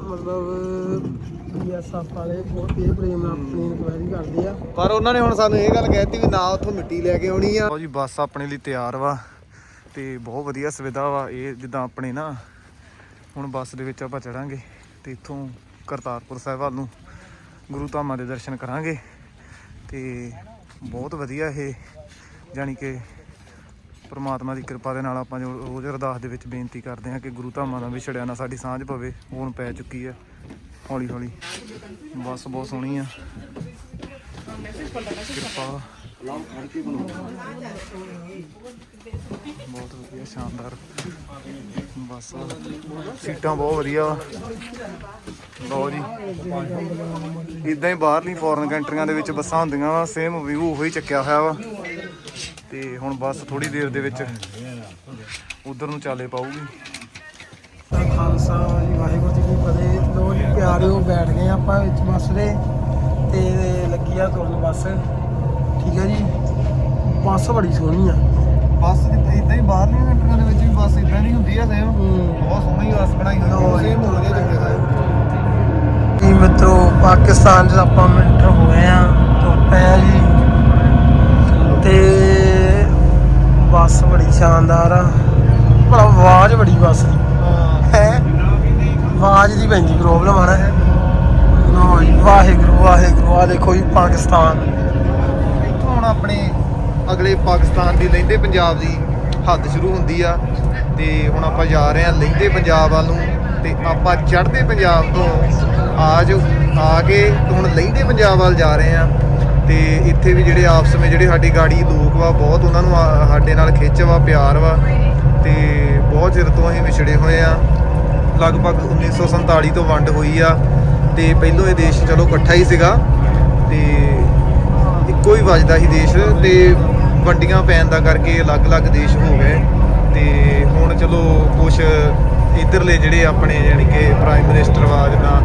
ਮਤਲਬ ਬੀਐਸਐਫ ਵਾਲੇ ਬਹੁਤ ਇਹ ਪ੍ਰੇਮ ਨਾਲ ਆਪਣੀ ਇਨਕੁਆਇਰੀ ਕਰਦੇ ਆ। ਪਰ ਉਹਨਾਂ ਨੇ ਹੁਣ ਸਾਨੂੰ ਇਹ ਗੱਲ ਕਹਿਤੀ ਵੀ ਨਾ ਉੱਥੋਂ ਮਿੱਟੀ ਲੈ ਕੇ ਆਉਣੀ ਆ। ਜੀ ਬੱਸ ਆਪਣੇ ਲਈ ਤਿਆਰ ਵਾ ਤੇ ਬਹੁਤ ਵਧੀਆ ਸੁਵਿਧਾ ਵਾ ਇਹ ਜਿੱਦਾਂ ਆਪਣੇ ਨਾ ਹੁਣ ਬੱਸ ਦੇ ਵਿੱਚ ਆਪਾਂ ਚੜਾਂਗੇ ਤੇ ਇੱਥੋਂ ਕਰਤਾਰਪੁਰ ਸਾਹਿਬ ਵੱਲ ਨੂੰ ਗੁਰੂ ਧਾਮਾਂ ਦੇ ਦਰਸ਼ਨ ਕਰਾਂਗੇ ਤੇ ਬਹੁਤ ਵਧੀਆ ਇਹ ਜਾਣੀ ਕਿ ਪਰਮਾਤਮਾ ਦੀ ਕਿਰਪਾ ਦੇ ਨਾਲ ਆਪਾਂ ਜੋ ਰੋਜ਼ ਅਰਦਾਸ ਦੇ ਵਿੱਚ ਬੇਨਤੀ ਕਰਦੇ ਹਾਂ ਕਿ ਗੁਰੂ ਧਾਮਾਂ ਦਾ ਵਿਛੜਿਆ ਨਾ ਸਾਡੀ ਸਾਂਝ ਪਵੇ, ਹੁਣ ਪੈ ਚੁੱਕੀ ਆ ਹੌਲੀ ਹੌਲੀ। ਬੱਸ ਬਹੁਤ ਸੋਹਣੀ ਆ। ਕਿਰਪਾ। ਬਹੁਤ ਵਧੀਆ, ਸ਼ਾਨਦਾਰ। ਬਸ ਸੀਟਾਂ ਬਹੁਤ ਵਧੀਆ। ਵਾ ਲਓ ਜੀ। ਇਦਾਂ ਹੀ ਬਾਹਰਲੀ ਫੋਰਨ ਕੰਟਰੀਆਂ ਦੇ ਵਿੱਚ ਬੱਸਾਂ ਹੁੰਦੀਆਂ ਵਾ ਸੇਮ ਵਿਊ ਉਹੀ ਚੱਕਿਆ ਹੋਇਆ ਵਾ। ਤੇ ਹੁਣ ਬੱਸ ਥੋੜੀ ਦੇਰ ਦੇ ਵਿੱਚ ਉਧਰ ਨੂੰ ਚਾਲੇ ਪਾਊਗੀ। ਖਾਲਸਾ ਜੀ ਵਾਹਿਗੁਰੂ ਜੀ ਕੀ ਫਤਿਹ। ਲੋ ਜੀ ਪਿਆਰਿਓ ਬੈਠ ਗਏ ਆਪਾਂ ਵਿੱਚ ਬੱਸ ਦੇ ਤੇ ਲੱਗੀ ਆ ਤੁਰਨ ਬੱਸ। ਠੀਕ ਹੈ ਜੀ? ਬੱਸ ਬੜੀ ਸੋਹਣੀ ਆ। ਬੱਸ ਇਦਾਂ ਹੀ ਬਾਹਰਲੀਆਂ ਕੰਟਰੀਆਂ ਦੇ ਵਿੱਚ ਵੀ ਬੱਸ ਇਦਾਂ ਨਹੀਂ ਹੁੰਦੀ ਆ ਸੇਮ। ਹੂੰ। ਬਹੁਤ ਸੋਹਣੀ ਬੱਸ ਬਣਾਈ ਹੋਈ ਸੇਮ ਵਧੀਆ ਚੱਕਿਆ ਹੋਇਆ ਜੀ ਮਿੱਤਰੋ ਪਾਕਿਸਤਾਨ 'ਚ ਆਪਾਂ ਮਿੰਟਰ ਹੋ ਗਏ ਆ। ਤੁਰ ਪਏ ਆ ਜੀ। ਤੇ ਬੱਸ ਬੜੀ ਸ਼ਾਨਦਾਰ ਆ। ਪਰ ਆਵਾਜ਼ ਬੜੀ ਬੱਸ ਦੀ। ਹੈ। ਆਵਾਜ਼ ਦੀ ਪੈਂਦੀ ਪ੍ਰੋਬਲਮ ਆ ਨਾ। ਲੋ ਜੀ ਵਾਹਿਗੁਰੂ ਵਾਹਿਗੁਰੂ। ਆ ਦੇਖੋ ਜੀ ਪਾਕਿਸਤਾਨ। ਇੱਥੋਂ ਹੁਣ ਆਪਣੇ ਅਗਲੇ ਪਾਕਿਸਤਾਨ ਦੀ ਲਹਿੰਦੇ ਪੰਜਾਬ ਦੀ ਹੱਦ ਸ਼ੁਰੂ ਹੁੰਦੀ ਆ। ਤੇ ਹੁਣ ਆਪਾਂ ਜਾ ਰਹੇ ਹਾਂ ਲਹਿੰਦੇ ਪੰਜਾਬ ਵੱਲ ਨੂੰ। ਤੇ ਆਪਾਂ ਚੜ੍ਹਦੇ ਪੰਜਾਬ ਤੋਂ ਆ ਜੋ ਆ ਕੇ ਹੁਣ ਲਹਿੰਦੇ ਪੰਜਾਬ ਵੱਲ ਜਾ ਰਹੇ ਆ ਤੇ ਇੱਥੇ ਵੀ ਜਿਹੜੇ ਆਪਸ ਵਿੱਚ ਜਿਹੜੇ ਸਾਡੀ ਗਾੜੀ ਲੋਕ ਵਾ, ਬਹੁਤ ਉਹਨਾਂ ਨੂੰ ਆ- ਸਾਡੇ ਨਾਲ ਖਿੱਚ ਵਾ, ਪਿਆਰ ਵਾ, ਤੇ ਬਹੁਤ ਚਿਰ ਤੋਂ ਅਸੀਂ ਵਿਛੜੇ ਹੋਏ ਆ। ਲਗਭਗ 1947 ਤੋਂ ਵੰਡ ਹੋਈ ਆ, ਤੇ ਪਹਿਲੋਂ ਇਹ ਦੇਸ਼ ਚਲੋ ਇਕੱਠਾ ਹੀ ਸੀਗਾ, ਤੇ ਇੱਕੋ ਹੀ ਵੱਜਦਾ ਸੀ ਦੇਸ਼, ਤੇ ਵੰਡੀਆਂ ਪੈਣ ਦਾ ਕਰਕੇ ਅਲੱਗ-ਅਲੱਗ ਦੇਸ਼ ਹੋ ਗਏ, ਤੇ ਹੁਣ ਚਲੋ ਕੁਝ ਇਧਰਲੇ ਜਿਹੜੇ ਆਪਣੇ ਯਾਨੀ ਕਿ ਪ੍ਰਾਈਮ ਮਿਨਿਸਟਰ ਵਾ, ਜਿੱਦਾਂ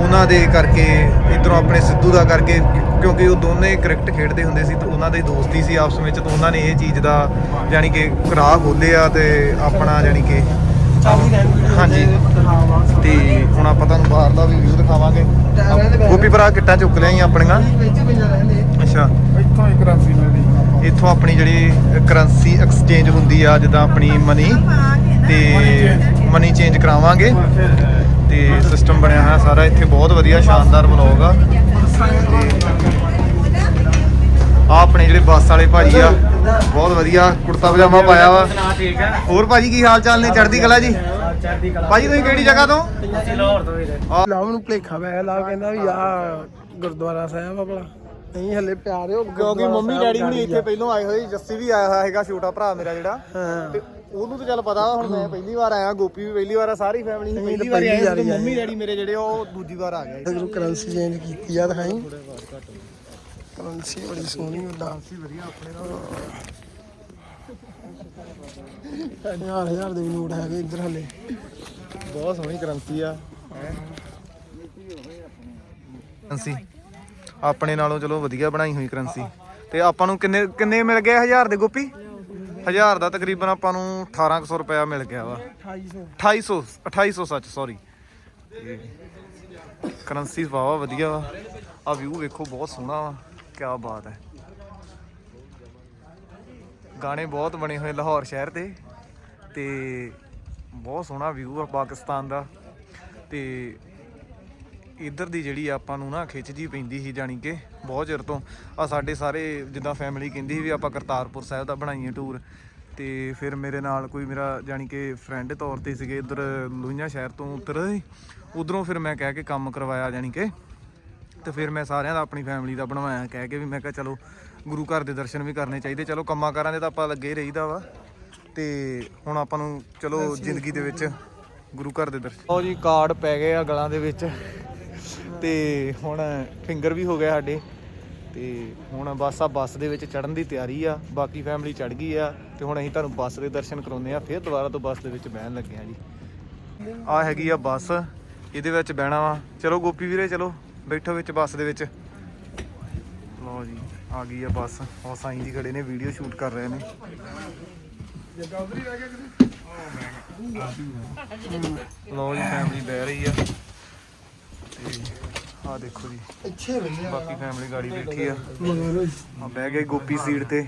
ਉਹਨਾਂ ਦੇ ਕਰਕੇ ਇਧਰੋਂ ਆਪਣੇ ਸਿੱਧੂ ਦਾ ਕਰਕੇ ਕਿਉਂ- ਕਿਉਂਕਿ ਉਹ ਦੋਨੇ ਕ੍ਰਿਕਟ ਖੇਡਦੇ ਹੁੰਦੇ ਸੀ ਤੇ ਉਹਨਾਂ ਦੀ ਦੋਸਤੀ ਸੀ ਆਪਸ ਵਿੱਚ ਤੇ ਉਹਨਾਂ ਨੇ ਇਹ ਚੀਜ਼ ਦਾ ਯਾਨੀ ਕਿ ਰਾਹ ਖੋਲ੍ਹਿਆ ਤੇ ਆਪਣਾ ਯਾਨੀ ਕਿ ਹਾਂਜੀ। ਤੇ ਹੁਣ ਆਪਾਂ ਤੁਹਾਨੂੰ ਬਾਹਰ ਦਾ ਵੀ ਵਿਊ ਦਿਖਾਵਾਂਗੇ। ਗੋਪੀ ਭਰਾ ਕਿੱਟਾਂ ਚੁੱਕ ਲਿਆਈਆਂ ਆਪਣੀਆਂ। ਵਿੱਚ ਪਈਆਂ ਰਹਿੰਦੇ ਅੱਛਾ। ਇੱਥੋਂ ਇੱਕ ਰਾਸੀ ਮਿਲਦੀ ਇੱਥੋਂ ਆਪਣੀ ਜਿਹੜੀ ਕਰੰਸੀ ਐਕਸਚੇਂਜ ਹੁੰਦੀ ਆ ਜਿੱਦਾਂ ਆਪਣੀ ਮਨੀ ਤੇ ਮਨੀ ਚੇਂਜ ਕਰਾਵਾਂਗੇ। ਤੇ ਸਿਸਟਮ ਬਣਿਆ ਹੋਇਆ ਸਾਰਾ। ਇੱਥੇ ਬਹੁਤ ਵਧੀਆ ਸ਼ਾਨਦਾਰ ਵਲੌਗ ਆ। ਆ ਆਪਣੇ ਜਿਹੜੇ ਬੱਸ ਵਾਲੇ ਭਾਜੀ ਆ ਬਹੁਤ ਵਧੀਆ ਕੁੜਤਾ ਪਜਾਮਾ ਪਾਇਆ ਵਾ। ਠੀਕ ਹੈ ਹੋਰ ਭਾਜੀ ਕੀ ਹਾਲ ਚਾਲ ਨੇ? ਚੜ੍ਹਦੀ ਕਲਾ ਜੀ? ਚੜ੍ਹਦੀ ਕਲਾ ਭਾਜੀ ਤੁਸੀਂ ਕਿਹੜੀ ਜਗ੍ਹਾ ਤੋਂ? ਅਸੀਂ ਲਾਹੌਰ ਤੋਂ ਵੀਰੇ ਆ ਲਾਭ ਨੂੰ ਭਲੇਖਾ ਪੈ ਗਿਆ ਲਾਭ ਕਹਿੰਦਾ ਵੀ ਆ ਗੁਰਦੁਆਰਾ ਸਾਹਿਬ ਆ ਭਲਾ। ਨਹੀਂ ਹਲੇ ਪਿਆਰੇ ਹੋ ਕਿਉਂਕਿ ਮੰਮੀ ਡੈਡੀ ਹੁਣੀ ਇੱਥੇ ਪਹਿਲਾਂ ਆਏ ਹੋਏ ਜੱਸੀ ਵੀ ਆਇਆ ਹੋਇਆ ਹੈਗਾ ਛੋਟਾ ਭਰਾ ਮੇਰਾ ਜਿਹੜਾ। ਹਾਂ। ਤੇ ਉਹਨੂੰ ਤਾਂ ਚੱਲ ਪਤਾ ਵਾ, ਹੁਣ ਮੈਂ ਪਹਿਲੀ ਵਾਰ ਆਇਆ ਗੋਪੀ ਵੀ ਪਹਿਲੀ ਵਾਰ ਆ ਸਾਰੀ ਫੈਮਿਲੀ ਅਸੀਂ ਪਹਿਲੀ ਵਾਰ ਵਾਰੀ ਤੇ। ਮੰਮੀ ਡੈਡੀ ਮੇਰੇ ਜਿਹੜੇ ਉਹ ਦੂਜੀ ਵਾਰ ਆ ਗਏ। ਗੁਰੂ ਕਰੰਸੀ ਚੇਂਜ ਕੀਤੀ ਆ ਦਿਖਾਈ ਕਰੰਸੀ ਬੜੀ ਸੋਹਣੀ ਉਹਦਾ। ਵਧੀਆ ਆਪਣੇ ਨਾਲ ਹਜ਼ਾਰ ਹਜ਼ਾਰ ਦੇ ਵੀ ਨੋਟ ਹੈਗੇ ਇੱਧਰ ਹਲੇ। ਬਹੁਤ ਸੋਹਣੀ ਕਰੰਸੀ ਆ। ਕਰੰਸੀ ਆਪਣੇ ਨਾਲੋਂ ਚਲੋ ਵਧੀਆ ਬਣਾਈ ਹੋਈ ਕਰੰਸੀ ਤੇ ਆਪਾਂ ਨੂੰ ਕਿੰਨੇ ਕਿੰਨੇ ਮਿਲ ਗਏ 1000 ਦੇ ਗੋਪੀ? 1000 ਦਾ ਤਕਰੀਬਨ ਆਪਾਂ ਨੂੰ 1800 ਰੁਪਇਆ ਮਿਲ ਗਿਆ ਵਾ। 2800 2800 2800 ਸੱਚ ਸੌਰੀ ਕਰੰਸੀ ਵਾਵਾ ਵਧੀਆ ਵਾ। ਆ ਵਿਊ ਵੇਖੋ ਬਹੁਤ ਸੋਹਣਾ ਵਾ। ਕੀ ਬਾਤ ਹੈ। ਗਾਣੇ ਬਹੁਤ ਬਣੇ ਹੋਏ ਲਾਹੌਰ ਸ਼ਹਿਰ ਤੇ ਤੇ ਬਹੁਤ ਸੋਹਣਾ ਵਿਊ ਆ ਪਾਕਿਸਤਾਨ ਦਾ। ਤੇ ਇੱਧਰ ਦੀ ਜਿਹੜੀ ਆਪਾਂ ਨੂੰ ਨਾ ਖਿੱਚ ਜੀ ਪੈਂਦੀ ਸੀ ਜਾਣੀ ਕਿ ਬਹੁਤ ਚਿਰ ਤੋਂ ਆ ਸਾਡੇ ਸਾਰੇ ਜਿੱਦਾਂ ਫੈਮਿਲੀ ਕਹਿੰਦੀ ਸੀ ਵੀ ਆਪਾਂ ਕਰਤਾਰਪੁਰ ਸਾਹਿਬ ਦਾ ਬਣਾਈਏ ਟੂਰ ਤੇ ਫਿਰ ਮੇਰੇ ਨਾਲ ਕੋਈ ਮੇਰਾ ਜਾਣੀ ਕਿ ਫਰੈਂਡ ਤੌਰ ਤੇ ਸੀਗੇ ਇੱਧਰ ਲੁਈਆਂ ਸ਼ਹਿਰ ਤੋਂ ਉਤਰ ਉਧਰੋਂ ਫਿਰ ਮੈਂ ਕਹਿ ਕੇ ਕੰਮ ਕਰਵਾਇਆ ਜਾਣੀ ਕਿ, ਤੇ ਫਿਰ ਮੈਂ ਸਾਰਿਆਂ ਦਾ ਆਪਣੀ ਫੈਮਿਲੀ ਦਾ ਬਣਵਾਇਆ। ਕਹਿ ਕੇ ਵੀ ਮੈਂ ਕਿਹਾ ਚਲੋ ਗੁਰੂ ਘਰ ਦੇ ਦਰਸ਼ਨ ਵੀ ਕਰਨੇ ਚਾਹੀਦੇ। ਚਲੋ ਕੰਮਾਂ ਕਾਰਾਂ ਦੇ ਤਾਂ ਆਪਾਂ ਲੱਗੇ ਹੀ ਰਹੀਦਾ ਵਾ। ਤੇ ਹੁਣ ਆਪਾਂ ਨੂੰ ਚਲੋ ਜ਼ਿੰਦਗੀ ਦੇ ਵਿੱਚ ਗੁਰੂ ਘਰ ਦੇ ਦਰਸ਼ਨ ਉਹ ਜੀ, ਕਾਰਡ ਪੈ ਗਏ ਆ ਗਲਾਂ ਦੇ ਵਿੱਚ। ਤੇ ਹੁਣ ਫਿੰਗਰ ਵੀ ਹੋ ਗਿਆ ਸਾਡੇ ਤੇ ਹੁਣ ਬਸ ਆ ਬੱਸ ਦੇ ਵਿੱਚ ਚੜਨ ਦੀ ਤਿਆਰੀ ਆ, ਬਾਕੀ ਫੈਮਿਲੀ ਚੜ ਗਈ ਆ ਤੇ ਹੁਣ ਅਸੀਂ ਤੁਹਾਨੂੰ ਬੱਸ ਦੇ ਦਰਸ਼ਨ ਕਰਾਉਂਦੇ ਆ, ਫਿਰ ਦੁਬਾਰਾ ਤੋਂ ਬੱਸ ਦੇ ਵਿੱਚ ਬਹਿਣ ਲੱਗੇ ਆ ਜੀ। ਆ ਹੈਗੀ ਆ ਬੱਸ, ਇਹਦੇ ਵਿੱਚ ਬਹਿਣਾ ਵਾ। ਚਲੋ ਗੋਪੀ ਵੀਰੇ, ਚਲੋ ਬੈਠੋ ਵਿੱਚ ਬੱਸ ਦੇ ਵਿੱਚ। ਲਓ ਜੀ, ਆ ਗਈ ਆ ਬੱਸ। ਉਹ ਸਾਈਂ ਜੀ ਖੜੇ ਨੇ ਵੀਡੀਓ ਸ਼ੂਟ ਕਰ ਰਹੇ ਨੇ। ਲਓ ਜੀ ਫੈਮਿਲੀ ਬਹਿ ਰਹੀ ਆ। ਆ ਦੇਖੋ ਜੀ। ਇੱਥੇ ਬੰਦੇ ਬਾਕੀ ਫੈਮਿਲੀ ਗਾੜੀ ਬੈਠੀ ਆ। ਮਗਰ ਆ ਬਹਿ ਗਏ ਗੋਪੀ ਸੀਟ ਤੇ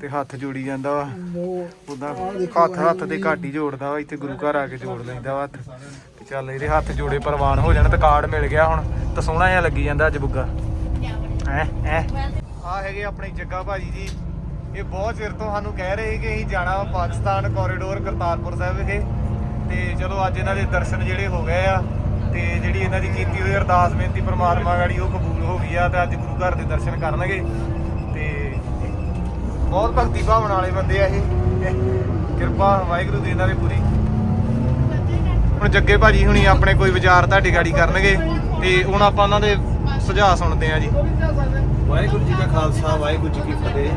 ਤੇ ਹੱਥ ਜੋੜੀ ਜਾਂਦਾ ਵਾ। ਉਹ ਉਦਾਂ ਹੱਥ ਹੱਥ ਦੇ ਘਾਟ ਹੀ ਜੋੜਦਾ ਵਾ ਇੱਥੇ ਗੁਰੂ ਘਰ ਆ ਕੇ ਜੋੜ ਲੈਂਦਾ ਵਾ ਹੱਥ। ਤੇ ਚੱਲ ਇਹਦੇ ਹੱਥ ਜੋੜੇ ਪ੍ਰਵਾਨ ਹੋ ਜਾਣ ਤੇ ਕਾਰਡ ਮਿਲ ਗਿਆ ਹੁਣ। ਤਾਂ ਸੋਹਣਾ ਜਿਹਾ ਲੱਗੀ ਜਾਂਦਾ ਅੱਜ ਬੁੱਗਾ। ਹੈ ਹੈ? ਆ ਹੈਗੇ ਆਪਣੀ ਜੱਗਾ ਭਾਜੀ ਜੀ। ਇਹ ਬਹੁਤ ਚਿਰ ਤੋਂ ਸਾਨੂੰ ਕਹਿ ਰਹੇ ਸੀ ਕਿ ਅਸੀਂ ਜਾਣਾ ਪਾਕਿਸਤਾਨ ਕੋਰੀਡੋਰ ਕਰਤਾਰਪੁਰ ਸਾਹਿਬ ਵਿਖੇ। ਤੇ ਚਲੋ ਅੱਜ ਇਹਨਾਂ ਦੇ ਦਰਸ਼ਨ ਜਿਹੜੇ ਹੋ ਗਏ ਆ। ਤੇ ਜਿਹੜੀ ਇਹਨਾਂ ਦੀ ਕੀਤੀ ਹੋਈ ਅਰਦਾਸ ਬੇਨਤੀ ਪ੍ਰਮਾਤਮਾ ਗਾੜੀ ਉਹ ਕਬੂਲ ਹੋ ਗਈ ਆ ਤੇ ਅੱਜ ਗੁਰੂ ਘਰ ਦੇ ਦਰਸ਼ਨ ਕਰਨਗੇ। ਤੇ ਬਹੁਤ ਭਗਤੀ ਭਾਵਨਾ ਵਾਲੇ ਬੰਦੇ ਆ ਇਹ। ਕਿਰਪਾ ਵਾਹਿਗੁਰੂ ਦੀ ਇਹਨਾਂ ਦੀ ਪੂਰੀ। ਹੁਣ ਜੱਗੇ ਭਾਜੀ ਹੁਣੀ ਆਪਣੇ ਕੋਈ ਵਿਚਾਰ ਤੁਹਾਡੀ ਗਾੜੀ ਕਰਨਗੇ ਤੇ ਹੁਣ ਆਪਾਂ ਉਹਨਾਂ ਦੇ ਸੁਝਾਅ ਸੁਣਦੇ ਆ ਜੀ। ਵਾਹਿਗੁਰੂ ਜੀ ਕਾ ਖਾਲਸਾ, ਵਾਹਿਗੁਰੂ ਜੀ ਕੀ ਫਤਿਹ।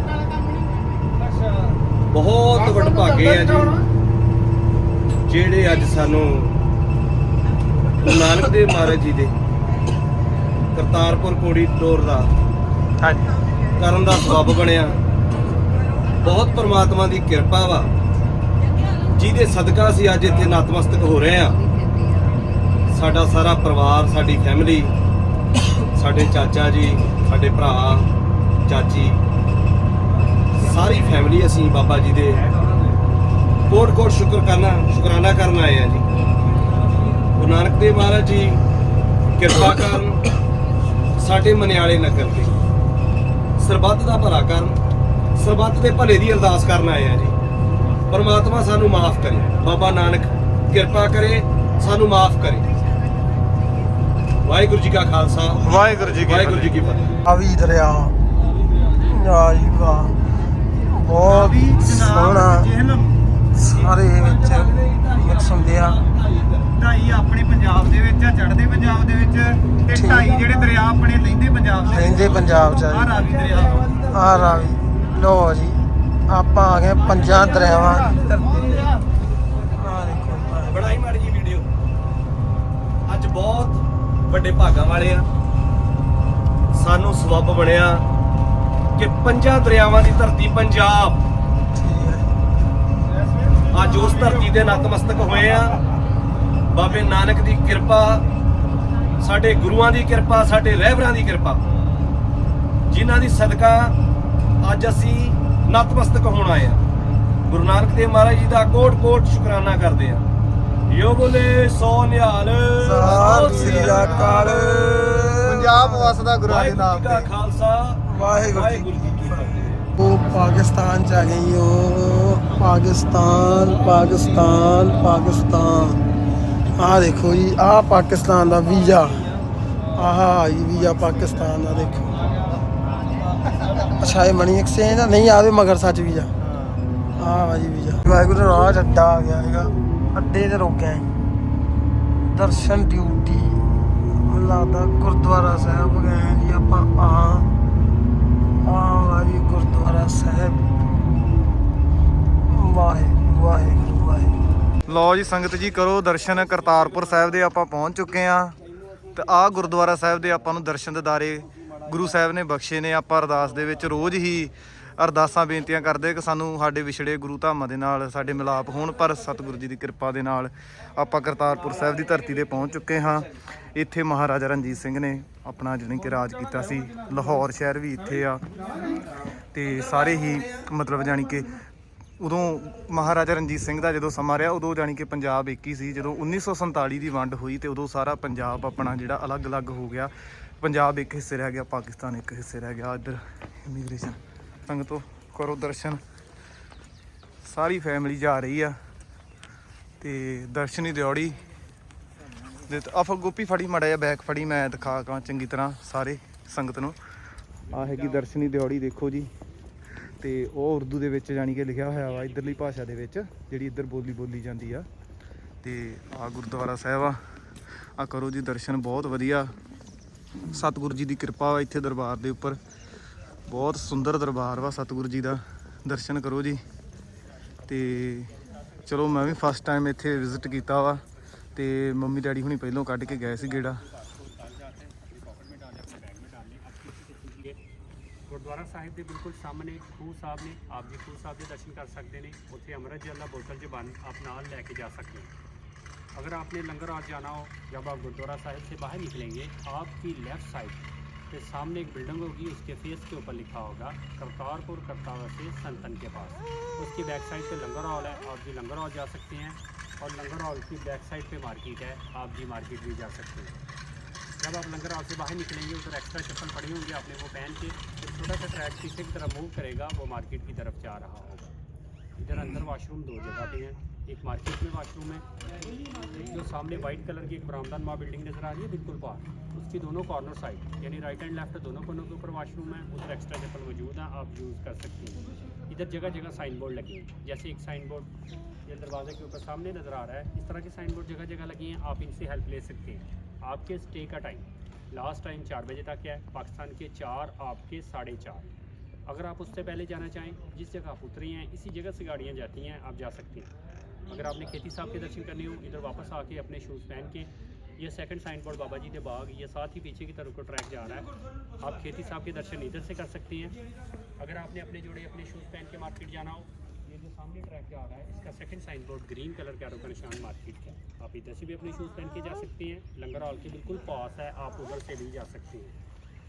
ਬਹੁਤ ਵਡਭਾਗੇ ਆ ਜੀ। ਜਿਹੜੇ ਅੱਜ ਸਾਨੂੰ ਗੁਰੂ ਨਾਨਕ ਦੇਵ ਮਹਾਰਾਜ ਜੀ ਦੇ। ਕਰਤਾਰਪੁਰ ਕੋਰੀਡੋਰ ਦਾ। ਹਾਂਜੀ। ਕਰਨ ਦਾ ਸਬਬ ਬਣਿਆ। ਬਹੁਤ ਪਰਮਾਤਮਾ ਦੀ ਕਿਰਪਾ ਵਾ। ਜਿਹਦੇ ਸਦਕਾ ਅਸੀਂ ਅੱਜ ਇੱਥੇ ਨਤਮਸਤਕ ਹੋ ਰਹੇ ਆ ਸਾਡਾ ਸਾਰਾ ਪਰਿਵਾਰ ਸਾਡੀ ਫੈਮਿਲੀ ਸਾਡੇ ਚਾਚਾ ਜੀ ਸਾਡੇ ਭਰਾ ਚਾਚੀ ਸਾਰੀ ਫੈਮਿਲੀ ਅਸੀਂ ਬਾਬਾ ਜੀ ਦੇ ਕੋਟ ਕੋਟ ਸ਼ੁਕਰ ਕਰਨਾ ਸ਼ੁਕਰਾਨਾ ਕਰਨ ਆਏ ਆ ਜੀ। ਗੁਰੂ ਨਾਨਕ ਦੇਵ ਮਹਾਰਾਜ ਜੀ ਕਿਰਪਾ ਕਰਨ ਸਾਡੇ ਮਨਿਆਲੇ ਨਗਰ ਤੇ ਸਰਬੱਤ ਦਾ ਭਲਾ ਕਰਨ ਸਰਬੱਤ ਦੇ ਭਲੇ ਦੀ ਅਰਦਾਸ ਕਰਨ ਆਏ ਆ ਜੀ। ਪਰਮਾਤਮਾ ਸਾਨੂੰ ਮਾਫ ਕਰੇ। ਬਾਬਾ ਨਾਨਕ ਕਿਰਪਾ ਕਰੇ ਸਾਨੂੰ ਮਾਫ ਕਰੇ। ਵਾਹਿਗੁਰੂ ਜੀ ਕਾ ਖਾਲਸਾ। ਵਾਹਿਗੁਰੂ ਜੀ ਕੀ ਵਾਹਿਗੁਰੂ ਜੀ ਕੀ ਫਤਿਹ। ਆ ਵੀ ਦਰਿਆ ਆ ਜੀ ਵਾਹ ਬਹੁਤ ਸੋਹਣਾ ਸਾਰੇ ਵਿੱਚ ਮਿਕਸ ਹੁੰਦੇ ਆ। ਢਾਈ ਆਪਣੇ ਪੰਜਾਬ ਦੇ ਵਿੱਚ ਆ ਚੜ੍ਹਦੇ ਪੰਜਾਬ ਦੇ ਵਿੱਚ ਤੇ ਠੀਕ। ਢਾਈ ਜਿਹੜੇ ਦਰਿਆ ਆਪਣੇ ਲੈਂਦੇ ਪੰਜਾਬ ਦੇ ਰਹਿੰਦੇ ਪੰਜਾਬ ਚ ਆ ਆ ਰਾਵੀ ਦਰਿਆ ਆ ਰਾਵੀ ਲੋ ਜੀ ਆਪਾਂ ਆ ਗਏ ਪੰਜਾਂ ਦਰਿਆਵਾਂ ਦੀ ਧਰਤੀ ਤੇ। ਆ ਦੇਖੋ ਬੜਾ ਹੀ ਮਾੜੀ ਜੀ ਵੀਡੀਓ ਅੱਜ ਬਹੁਤ ਵੱਡੇ ਭਾਗਾਂ ਵਾਲੇ ਆ। ਸਾਨੂੰ ਸਬੱਬ ਬਣਿਆ ਕਿ ਪੰਜਾਂ ਦਰਿਆਵਾਂ ਦੀ ਧਰਤੀ ਪੰਜਾਬ। ਅੱਜ ਉਸ ਧਰਤੀ ਦੇ ਨਤਮਸਤਕ ਹੋਏ ਆ। ਬਾਬੇ ਨਾਨਕ ਦੀ ਕਿਰਪਾ ਸਾਡੇ ਗੁਰੂਆਂ ਦੀ ਕਿਰਪਾ ਸਾਡੇ ਰਹਿਬਰਾਂ ਦੀ ਕਿਰਪਾ। ਜਿਨ੍ਹਾਂ ਦੀ ਸਦਕਾ ਅੱਜ ਅਸੀਂ ਨਤਮਸਤਕ ਹੋਣ ਆਏ ਆ ਗੁਰੂ ਨਾਨਕ ਦੇਵ ਮਹਾਰਾਜ ਜੀ ਦਾ ਕੋਟ ਕੋਟ ਸ਼ੁਕਰਾਨਾ ਕਰਦੇ ਆ ਯੋ ਬੋਲੇ ਸੋ ਨਿਹਾਲ। ਸਤਿ ਸ੍ਰੀ ਅਕਾਲ। ਪੰਜਾਬ ਵਸਦਾ ਗੁਰਾਂ ਦੇ ਨਾਮ ਤੇ। ਖਾਲਸਾ। ਵਾਹਿਗੁਰੂ ਜੀ ਕੀ ਫਤਿਹ। ਉਹ ਪਾਕਿਸਤਾਨ ਚ ਆ ਗਈ ਉਹ ਪਾਕਿਸਤਾਨ ਪਾਕਿਸਤਾਨ ਪਾਕਿਸਤਾਨ। ਆਹ ਦੇਖੋ ਜੀ, ਆਹ ਪਾਕਿਸਤਾਨ ਦਾ ਵੀਜ਼ਾ। ਆਹ ਜੀ, ਵੀਜ਼ਾ ਪਾਕਿਸਤਾਨ ਦਾ ਦੇਖੋ। ਅੱਛਾ, ਇਹ ਮਨੀ ਐਕਸਚੇਂਜ ਦਾ ਨਹੀਂ ਆਵੇ, ਮਗਰ ਸੱਚ ਵੀਜ਼ਾ। ਆਹ ਜੀ ਵੀਜ਼ਾ। ਵਾਹਿਗੁਰੂ ਰਾਜ ਅੱਡਾ ਆ ਗਿਆ ਹੈਗਾ। ਅੱਡੇ ਤੇ ਰੋਕਿਆ ਦਰਸ਼ਨ ਡਿਊਟੀ ਮੈਨੂੰ ਲੱਗਦਾ ਗੁਰਦੁਆਰਾ ਸਾਹਿਬ ਗਏ ਜੀ ਆਪਾਂ। ਆ ਆ ਵਾਰੀ ਗੁਰਦੁਆਰਾ ਸਾਹਿਬ। ਵਾਹਿਗੁਰੂ ਵਾਹਿਗੁਰੂ ਵਾਹਿਗੁਰੂ। ਲਓ ਜੀ, ਸੰਗਤ ਜੀ, ਕਰੋ ਦਰਸ਼ਨ। ਕਰਤਾਰਪੁਰ ਸਾਹਿਬ ਦੇ ਆਪਾਂ ਪਹੁੰਚ ਚੁੱਕੇ ਆ ਤੇ ਆਹ ਗੁਰਦੁਆਰਾ ਸਾਹਿਬ ਦੇ ਆਪਾਂ ਨੂੰ ਦਰਸ਼ਨ ਦਿਦਾਰੇ ਗੁਰੂ ਸਾਹਿਬ ਨੇ ਬਖਸ਼ੇ ਨੇ। ਆਪਾਂ ਅਰਦਾਸ ਦੇ ਵਿੱਚ ਰੋਜ਼ ਹੀ ਅਰਦਾਸਾਂ, ਬੇਨਤੀਆਂ ਕਰਦੇ ਕਿ ਸਾਨੂੰ ਸਾਡੇ ਵਿਛੜੇ ਗੁਰੂ ਧਾਮਾਂ ਦੇ ਨਾਲ, ਸਾਡੇ ਮਿਲਾਪ ਹੋਣ, ਪਰ ਸਤਿਗੁਰੂ ਜੀ ਦੀ ਕਿਰਪਾ ਦੇ ਨਾਲ ਆਪਾਂ ਕਰਤਾਰਪੁਰ ਸਾਹਿਬ ਦੀ ਧਰਤੀ ਤੇ ਪਹੁੰਚ ਚੁੱਕੇ ਹਾਂ। ਇੱਥੇ ਮਹਾਰਾਜਾ ਰਣਜੀਤ ਸਿੰਘ ਨੇ ਆਪਣਾ ਜਾਣੀ ਕਿ ਰਾਜ ਕੀਤਾ ਸੀ। ਲਾਹੌਰ ਸ਼ਹਿਰ ਵੀ ਇੱਥੇ ਆ। ਤੇ ਸਾਰੇ ਹੀ ਮਤਲਬ ਜਾਣੀ ਕਿ ਉਦੋਂ ਮਹਾਰਾਜਾ ਰਣਜੀਤ ਸਿੰਘ ਦਾ ਜਦੋਂ ਸਮਾਂ ਰਿਹਾ, ਉਦੋਂ ਜਾਣੀ ਕਿ ਪੰਜਾਬ ਇੱਕ ਹੀ ਸੀ। ਜਦੋਂ 1947 ਦੀ ਵੰਡ ਹੋਈ ਤੇ ਉਦੋਂ ਸਾਰਾ ਪੰਜਾਬ ਆਪਣਾ ਜਿਹੜਾ ਅਲੱਗ-ਅਲੱਗ ਹੋ ਗਿਆ। ਪੰਜਾਬ ਇੱਕ ਹਿੱਸੇ ਰਹਿ ਗਿਆ, ਪਾਕਿਸਤਾਨ ਇੱਕ ਹਿੱਸੇ ਰਹਿ ਗਿਆ। ਇੱਧਰ, ਇਮੀਗ੍ਰੇਸ਼ਨ, ਸੰਗਤੋ ਕਰੋ ਦਰਸ਼ਨ। ਸਾਰੀ ਫੈਮਿਲੀ ਜਾ ਰਹੀ ਆ ਤੇ ਦਰਸ਼ਨੀ ਦਿਉੜੀ ਦੇ ਆਫ ਗੋਪੀ ਫੜੀ, ਮੜਾ ਜਾ ਬੈਕ ਫੜੀ, ਮੈਂ ਦਿਖਾ ਕਾਂ ਚੰਗੀ ਤਰ੍ਹਾਂ ਸਾਰੇ ਸੰਗਤ ਨੂੰ। ਆ ਹੈਗੀ ਦਰਸ਼ਨੀ ਦਿਉੜੀ ਦੇਖੋ ਜੀ। ਤੇ ਉਹ ਉਰਦੂ ਦੇ ਵਿੱਚ ਜਾਣੀ ਕਿ ਲਿਖਿਆ ਹੋਇਆ ਵਾ, ਇਧਰਲੀ ਭਾਸ਼ਾ ਦੇ ਵਿੱਚ, ਜਿਹੜੀ ਇੱਧਰ ਬੋਲੀ ਬੋਲੀ ਜਾਂਦੀ ਆ। ਤੇ ਆ ਗੁਰਦੁਆਰਾ ਸਾਹਿਬ ਆ। ਆ ਕਰੋ ਜੀ ਦਰਸ਼ਨ, ਬਹੁਤ ਵਧੀਆ। ਸਤਿਗੁਰੂ ਜੀ ਦੀ ਕਿਰਪਾ ਵਾ ਇੱਥੇ ਦਰਬਾਰ ਦੇ ਉੱਪਰ। ਬਹੁਤ ਸੁੰਦਰ ਦਰਬਾਰ ਵਾ ਸਤਿਗੁਰੂ ਜੀ ਦਾ। ਦਰਸ਼ਨ ਕਰੋ ਜੀ। ਤੇ ਚਲੋ ਮੈਂ ਵੀ ਫਸਟ ਟਾਈਮ ਇੱਥੇ ਵਿਜ਼ਿਟ ਕੀਤਾ ਵਾ। ਤੇ ਮੰਮੀ ਡੈਡੀ ਹੁਣੀ ਪਹਿਲੋਂ ਕੱਢ ਕੇ ਗਏ ਸੀ ਗੇੜਾ। ਗੁਰਦੁਆਰਾ ਸਾਹਿਬ ਦੇ ਬਿਲਕੁਲ ਸਾਹਮਣੇ ਖੂਹ ਸਾਹਿਬ ਨੇ ਆਪ ਜੀ ਖੂਹ ਸਾਹਿਬ ਦੇ ਦਰਸ਼ਨ ਕਰ ਸਕਦੇ ਨੇ ਉੱਥੇ ਅੰਮ੍ਰਿਤ ਜਲ ਦਾ ਬੋਤਲ ਜ਼ਬਾਨ ਆਪ ਨਾਲ लेके जा सकते हैं अगर आपने लंगर हाउस जाना हो जब आप गुरुद्वारा साहिब से बाहर निकलेंगे आपकी लेफ्ट साइड पे सामने एक बिल्डिंग होगी उसके फेस के ऊपर लिखा होगा करतारपुर करतावा से संतन के पास उसकी बैक साइड पे लंगर हॉल है आप जी लंगर हॉल जा सकते हैं और लंगर हॉल की बैक साइड पे मार्केट है आप जी मार्केट भी जा सकते हैं جب آپ لنگر ہاؤس سے باہر نکلیں گے، ادھر ایکسٹرا چپل پڑی ہوں گی آپ نے وہ پہن کے ایک چھوٹا سا ٹریک پیچھے کی طرف موو کرے گا، وہ مارکیٹ کی طرف جا رہا ہوگا۔ ادھر اندر واش روم دو جگہ پہ ہیں۔ ایک مارکیٹ میں واش روم ہے، جو سامنے وائٹ کلر کی ایک برآمدان ماں بلڈنگ نظر آ رہی ہے، بالکل باہر۔ اس کی دونوں کارنر سائڈ یعنی رائٹ اینڈ لیفٹ دونوں کارنر کے اوپر واش روم ہے، ادھر ایکسٹرا چپل موجود ہیں، آپ یوز کر سکتے ہیں۔ ادھر جگہ جگہ سائن بورڈ لگے ہیں، جیسے ایک سائن بورڈ یہ دروازے کے اوپر سامنے نظر آ رہا ہے، اس طرح کے سائن بورڈ جگہ جگہ لگی ہیں، آپ ان سے ہیلپ لے سکتے ہیں۔ آپ کے سٹے کا ٹائم لاسٹ ٹائم چار بجے تک ہے، پاکستان کے چار، آپ کے ساڑھے چار. اگر آپ اس سے پہلے جانا چاہیں، جس جگہ آپ اتری ہیں، اسی جگہ سے گاڑیاں جاتی ہیں، آپ جا سکتے ہیں. اگر آپ نے کھیتی صاحب کے درشن کرنے ہو ادھر واپس آ کے اپنے شوز پہن کے یہ سیکنڈ سائن بورڈ بابا جی کے باغ یہ ساتھ ہی پیچھے کی طرف کو ٹریک جا رہا ہے، آپ کھیتی صاحب کے درشن ادھر سے کر سکتے ہیں. اگر آپ نے اپنے جوڑے، اپنے شوز پہن کے مارکیٹ جانا ہو सामने ट्रैक जा रहा है इसका second sign board green colour का का निशान मार्केट का है। आप इधर से भी अपने शूज़ पहन के जा सकते हैं लंगर हॉल के बिल्कुल पास है आप उधर से भी जा सकते हैं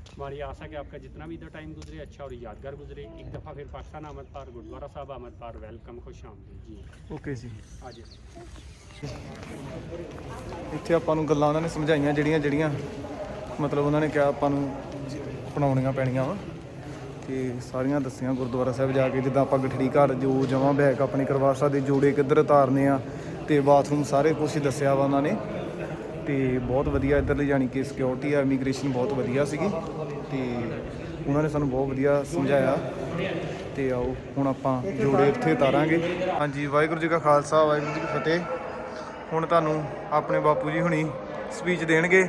हमारी आशा कि आपका जितना भी इधर टाइम गुजरे अच्छा और यादगार गुजरे एक दफ़ा फिर पाकिस्तान आमद पार गुरुद्वारा साहब आमद पार वेलकम खुश आमदीद जी ਓਕੇ ਜੀ आज ਇੱਥੇ ਆਪਾਂ ਨੂੰ ਗੱਲਾਂ ਉਹਨਾਂ ਨੇ ਸਮਝਾਈਆਂ ਜਿਹੜੀਆਂ ਜਿਹੜੀਆਂ ਮਤਲਬ ਉਹਨਾਂ ਨੇ ਕਿਹਾ ਆਪਾਂ ਨੂੰ ਜ- ਅਪਣਾਉਣੀਆਂ ਪੈਣੀਆਂ ਵਾ ਤੇ ਸਾਰੀਆਂ ਦੱਸੀਆਂ ਗੁਰਦੁਆਰਾ ਸਾਹਿਬ ਜਾ ਕੇ, ਜਿੱਦਾਂ ਆਪਾਂ ਗਠੜੀ ਘਰ ਜੋ ਜਮਾਂ ਬੈਗ ਆਪਣੇ ਕਰਵਾ ਸਕਦੇ ਜੋੜੇ ਕਿੱਧਰ ਉਤਾਰਨੇ ਆ ਤੇ ਬਾਥਰੂਮ ਸਾਰੇ ਕੁਝ ਹੀ ਦੱਸਿਆ ਵਾ ਉਹਨਾਂ ਨੇ। ਤੇ ਬਹੁਤ ਵਧੀਆ ਇੱਧਰਲੀ ਜਾਣੀ ਕਿ ਸਿਕਿਉਰਿਟੀ ਆ ਇਮੀਗ੍ਰੇਸ਼ਨ ਬਹੁਤ ਵਧੀਆ ਸੀਗੀ। ਤੇ ਉਹਨਾਂ ਨੇ ਸਾਨੂੰ ਬਹੁਤ ਵਧੀਆ ਸਮਝਾਇਆ। ਤੇ ਆਓ, ਹੁਣ ਆਪਾਂ ਜੋੜੇ ਇੱਥੇ ਉਤਾਰਾਂਗੇ। ਹਾਂਜੀ, ਵਾਹਿਗੁਰੂ ਜੀ ਕਾ ਖਾਲਸਾ, ਵਾਹਿਗੁਰੂ ਜੀ ਕੀ ਫਤਿਹ। ਹੁਣ ਤੁਹਾਨੂੰ ਆਪਣੇ ਬਾਪੂ ਜੀ ਹੁਣੀ ਸਪੀਚ ਦੇਣਗੇ,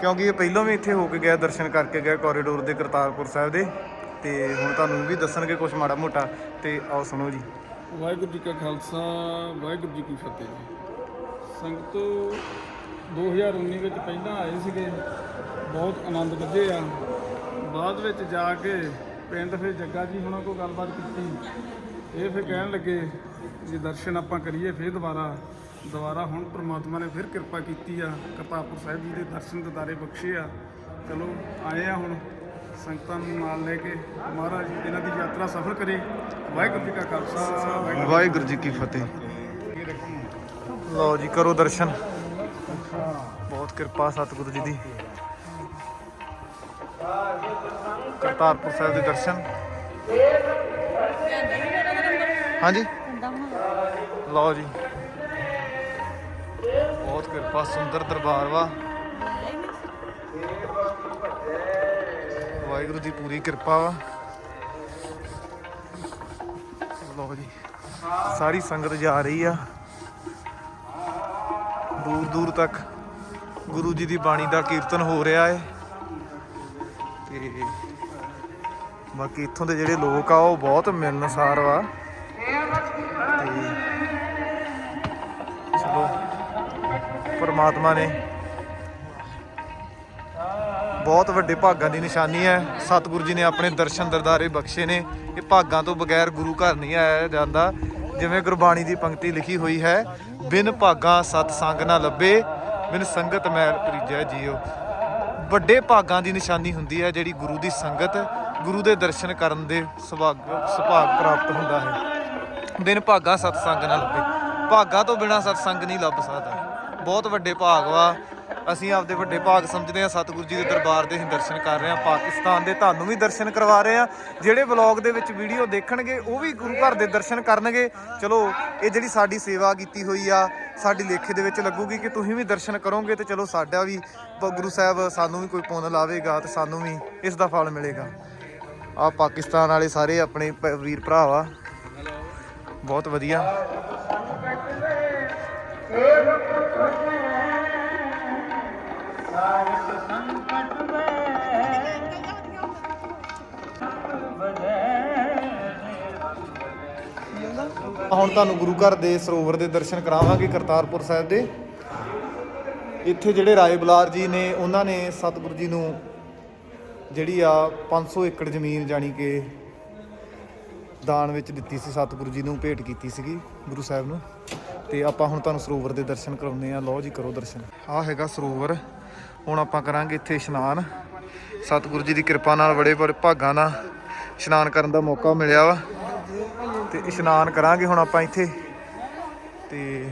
ਕਿਉਂਕਿ ਇਹ ਪਹਿਲਾਂ ਵੀ ਇੱਥੇ ਹੋ ਕੇ ਗਿਆ ਦਰਸ਼ਨ ਕਰਕੇ ਗਏ ਕੋਰੀਡੋਰ ਦੇ ਕਰਤਾਰਪੁਰ ਸਾਹਿਬ ਦੇ। ਤੇ ਹੁਣ ਤੁਹਾਨੂੰ ਵੀ ਦੱਸਣਗੇ ਕੁਝ ਮਾੜਾ ਮੋਟਾ, ਤੇ ਆਓ ਸੁਣੋ ਜੀ। ਵਾਹਿਗੁਰੂ ਜੀ ਕਾ ਖਾਲਸਾ, ਵਾਹਿਗੁਰੂ ਜੀ ਕੀ ਫਤਿਹ ਸੰਗਤੋ 2019 ਵਿੱਚ ਪਹਿਲਾਂ ਆਏ ਸੀਗੇ। ਬਹੁਤ ਆਨੰਦ ਵੱਜੇ ਆ। ਬਾਅਦ ਵਿੱਚ ਜਾ ਕੇ ਪਿੰਡ ਫਿਰ ਜੱਗਾ ਜੀ ਹੁਣਾਂ ਕੋਲ ਗੱਲਬਾਤ ਕੀਤੀ। ਇਹ ਫਿਰ ਕਹਿਣ ਲੱਗੇ ਜੇ ਦਰਸ਼ਨ ਆਪਾਂ ਕਰੀਏ ਫਿਰ ਦੁਬਾਰਾ। ਦੁਬਾਰਾ ਹੁਣ ਪ੍ਰਮਾਤਮਾ ਨੇ ਫਿਰ ਕਿਰਪਾ ਕੀਤੀ ਆ। ਕਰਤਾਰਪੁਰ ਸਾਹਿਬ ਜੀ ਦੇ ਦਰਸ਼ਨ ਦਿਦਾਰੇ ਬਖਸ਼ੇ ਆ। ਚਲੋ ਆਏ ਆ ਹੁਣ। ਸੰਗਤਾਂ ਨੂੰ ਨਾਲ ਲੈ ਕੇ ਮਹਾਰਾਜ ਇਹਨਾਂ ਦੀ ਯਾਤਰਾ ਸਫਲ ਕਰੇ। ਵਾਹਿਗੁਰੂ ਜੀ ਕਾ ਖਾਲਸਾ, ਵਾਹਿਗੁਰੂ ਵਾਹਿਗੁਰੂ ਜੀ ਕੀ ਫਤਿਹ। ਲਓ ਜੀ, ਕਰੋ ਦਰਸ਼ਨ। ਬਹੁਤ ਕਿਰਪਾ ਸਤਿਗੁਰੂ ਜੀ ਦੀ। ਕਰਤਾਰਪੁਰ ਸਾਹਿਬ ਦੇ ਦਰਸ਼ਨ। ਹਾਂਜੀ? ਲਓ ਜੀ। ਬਹੁਤ ਕਿਰਪਾ, ਸੁੰਦਰ ਦਰਬਾਰ ਵਾ। ਵਾਹਿਗੁਰੂ ਦੀ ਪੂਰੀ ਕਿਰਪਾ। ਵਾ ਲੋ ਜੀ, ਸਾਰੀ ਸੰਗਤ ਜਾ ਰਹੀ ਆ। ਦੂਰ ਦੂਰ ਤੱਕ ਗੁਰੂ ਜੀ ਦੀ ਬਾਣੀ ਦਾ ਕੀਰਤਨ ਹੋ ਰਿਹਾ ਹੈ ਤੇ ਬਾਕੀ ਇੱਥੋਂ ਦੇ ਜਿਹੜੇ ਲੋਕ ਆ, ਉਹ ਬਹੁਤ ਮਿਲਨਸਾਰ ਵਾ। ਤੇ ਚਲੋ, ਪਰਮਾਤਮਾ ਨੇ ਬਹੁਤ ਵੱਡੇ ਭਾਗਾਂ ਦੀ ਨਿਸ਼ਾਨੀ ਹੈ। ਸਤਿਗੁਰੂ ਜੀ ਨੇ ਆਪਣੇ ਦਰਸ਼ਨ ਦਰਦਾਰੇ ਬਖਸ਼ੇ ਨੇ। ਇਹ ਭਾਗਾਂ ਤੋਂ ਬਗੈਰ ਗੁਰੂ ਘਰ ਨਹੀਂ ਆਇਆ ਜਾਂਦਾ। ਜਿਵੇਂ ਗੁਰਬਾਣੀ ਦੀ ਪੰਕਤੀ ਲਿਖੀ ਹੋਈ ਹੈ, ਬਿਨ ਭਾਗਾਂ ਸਤ ਸੰਗ ਨਾ ਲੱਭੇ, ਬਿਨ ਸੰਗਤ ਮੈਲ ਪ੍ਰੀਜੈ ਜੀਓ। ਵੱਡੇ ਭਾਗਾਂ ਦੀ ਨਿਸ਼ਾਨੀ ਹੁੰਦੀ ਹੈ, ਜਿਹੜੀ ਗੁਰੂ ਦੀ ਸੰਗਤ, ਗੁਰੂ ਦੇ ਦਰਸ਼ਨ ਕਰਨ ਦੇ ਸੁਭਾਗ ਸੁਭਾਗ ਪ੍ਰਾਪਤ ਹੁੰਦਾ ਹੈ। ਬਿਨ ਭਾਗਾ ਸਤਸੰਗ ਨਾ ਲੱਭੇ। ਭਾਗਾ ਤੋਂ ਬਿਨਾ ਸਤਸੰਗ ਨਹੀਂ ਲੱਭ ਸਕਦਾ। ਬਹੁਤ ਵੱਡੇ ਭਾਗ ਵਾ। ਅਸੀਂ ਆਪਦੇ ਵੱਡੇ ਭਾਗ ਸਮਝਦੇ ਹਾਂ, ਸਤਿਗੁਰੂ ਜੀ ਦੇ ਦਰਬਾਰ ਦੇ ਅਸੀਂ ਦਰਸ਼ਨ ਕਰ ਰਹੇ ਹਾਂ, ਪਾਕਿਸਤਾਨ ਦੇ ਤੁਹਾਨੂੰ ਵੀ ਦਰਸ਼ਨ ਕਰਵਾ ਰਹੇ ਹਾਂ। ਜਿਹੜੇ ਵਲੌਗ ਦੇ ਵਿੱਚ ਵੀਡੀਓ ਦੇਖਣਗੇ, ਉਹ ਵੀ ਗੁਰੂ ਘਰ ਦੇ ਦਰਸ਼ਨ ਕਰਨਗੇ। ਚਲੋ, ਇਹ ਜਿਹੜੀ ਸਾਡੀ ਸੇਵਾ ਕੀਤੀ ਹੋਈ ਆ, ਸਾਡੀ ਲੇਖੇ ਦੇ ਵਿੱਚ ਲੱਗੂਗੀ ਕਿ ਤੁਸੀਂ ਵੀ ਦਰਸ਼ਨ ਕਰੋਗੇ ਤੇ ਚਲੋ ਸਾਡਾ ਵੀ ਪ- ਗੁਰੂ ਸਾਹਿਬ ਸਾਨੂੰ ਵੀ ਕੋਈ ਪੁੰਨ ਲਾਵੇਗਾ ਤੇ ਸਾਨੂੰ ਵੀ ਇਸ ਦਾ ਫਲ ਮਿਲੇਗਾ। ਆ ਪਾਕਿਸਤਾਨ ਵਾਲੇ ਸਾਰੇ ਆਪਣੇ ਭ- ਵੀਰ ਭਰਾ ਵਾ ਬਹੁਤ ਵਧੀਆ। ਹੁਣ ਤੁਹਾਨੂੰ ਗੁਰੂ ਘਰ ਦੇ ਸਰੋਵਰ ਦੇ ਦਰਸ਼ਨ ਕਰਾਵਾਂਗੇ ਕਰਤਾਰਪੁਰ ਸਾਹਿਬ ਦੇ। ਇੱਥੇ ਜਿਹੜੇ ਰਾਏ ਬੁਲਾਰ ਜੀ ਨੇ, ਉਹਨਾਂ ਨੇ ਸਤਿਗੁਰੂ ਜੀ ਨੂੰ ਜਿਹੜੀ ਆ 500 ਏਕੜ ਜ਼ਮੀਨ ਜਾਣੀ ਕਿ ਦਾਨ ਵਿੱਚ ਦਿੱਤੀ ਸੀ, ਸਤਿਗੁਰੂ ਜੀ ਨੂੰ ਭੇਟ ਕੀਤੀ ਸੀਗੀ ਗੁਰੂ ਸਾਹਿਬ ਨੂੰ। ਤੇ ਆਪਾਂ ਹੁਣ ਤੁਹਾਨੂੰ ਸਰੋਵਰ ਦੇ ਦਰਸ਼ਨ ਕਰਾਉਂਦੇ ਆ ਲਓ ਜੀ, ਕਰੋ ਦਰਸ਼ਨ। ਆਹ ਹੈਗਾ ਸਰੋਵਰ। ਹੁਣ ਆਪਾਂ ਕਰਾਂਗੇ ਇੱਥੇ ਇਸ਼ਨਾਨ। ਸਤਿਗੁਰੂ ਜੀ ਦੀ ਕਿਰਪਾ ਨਾਲ ਬੜੇ ਬੜੇ ਭਾਗਾਂ ਨਾਲ ਇਸ਼ਨਾਨ ਕਰਨ ਦਾ ਮੌਕਾ ਮਿਲਿਆ ਵਾ। ਤੇ ਇਸ਼ਨਾਨ ਕਰਾਂਗੇ ਹੁਣ ਆਪਾਂ ਇੱਥੇ। ਤੇ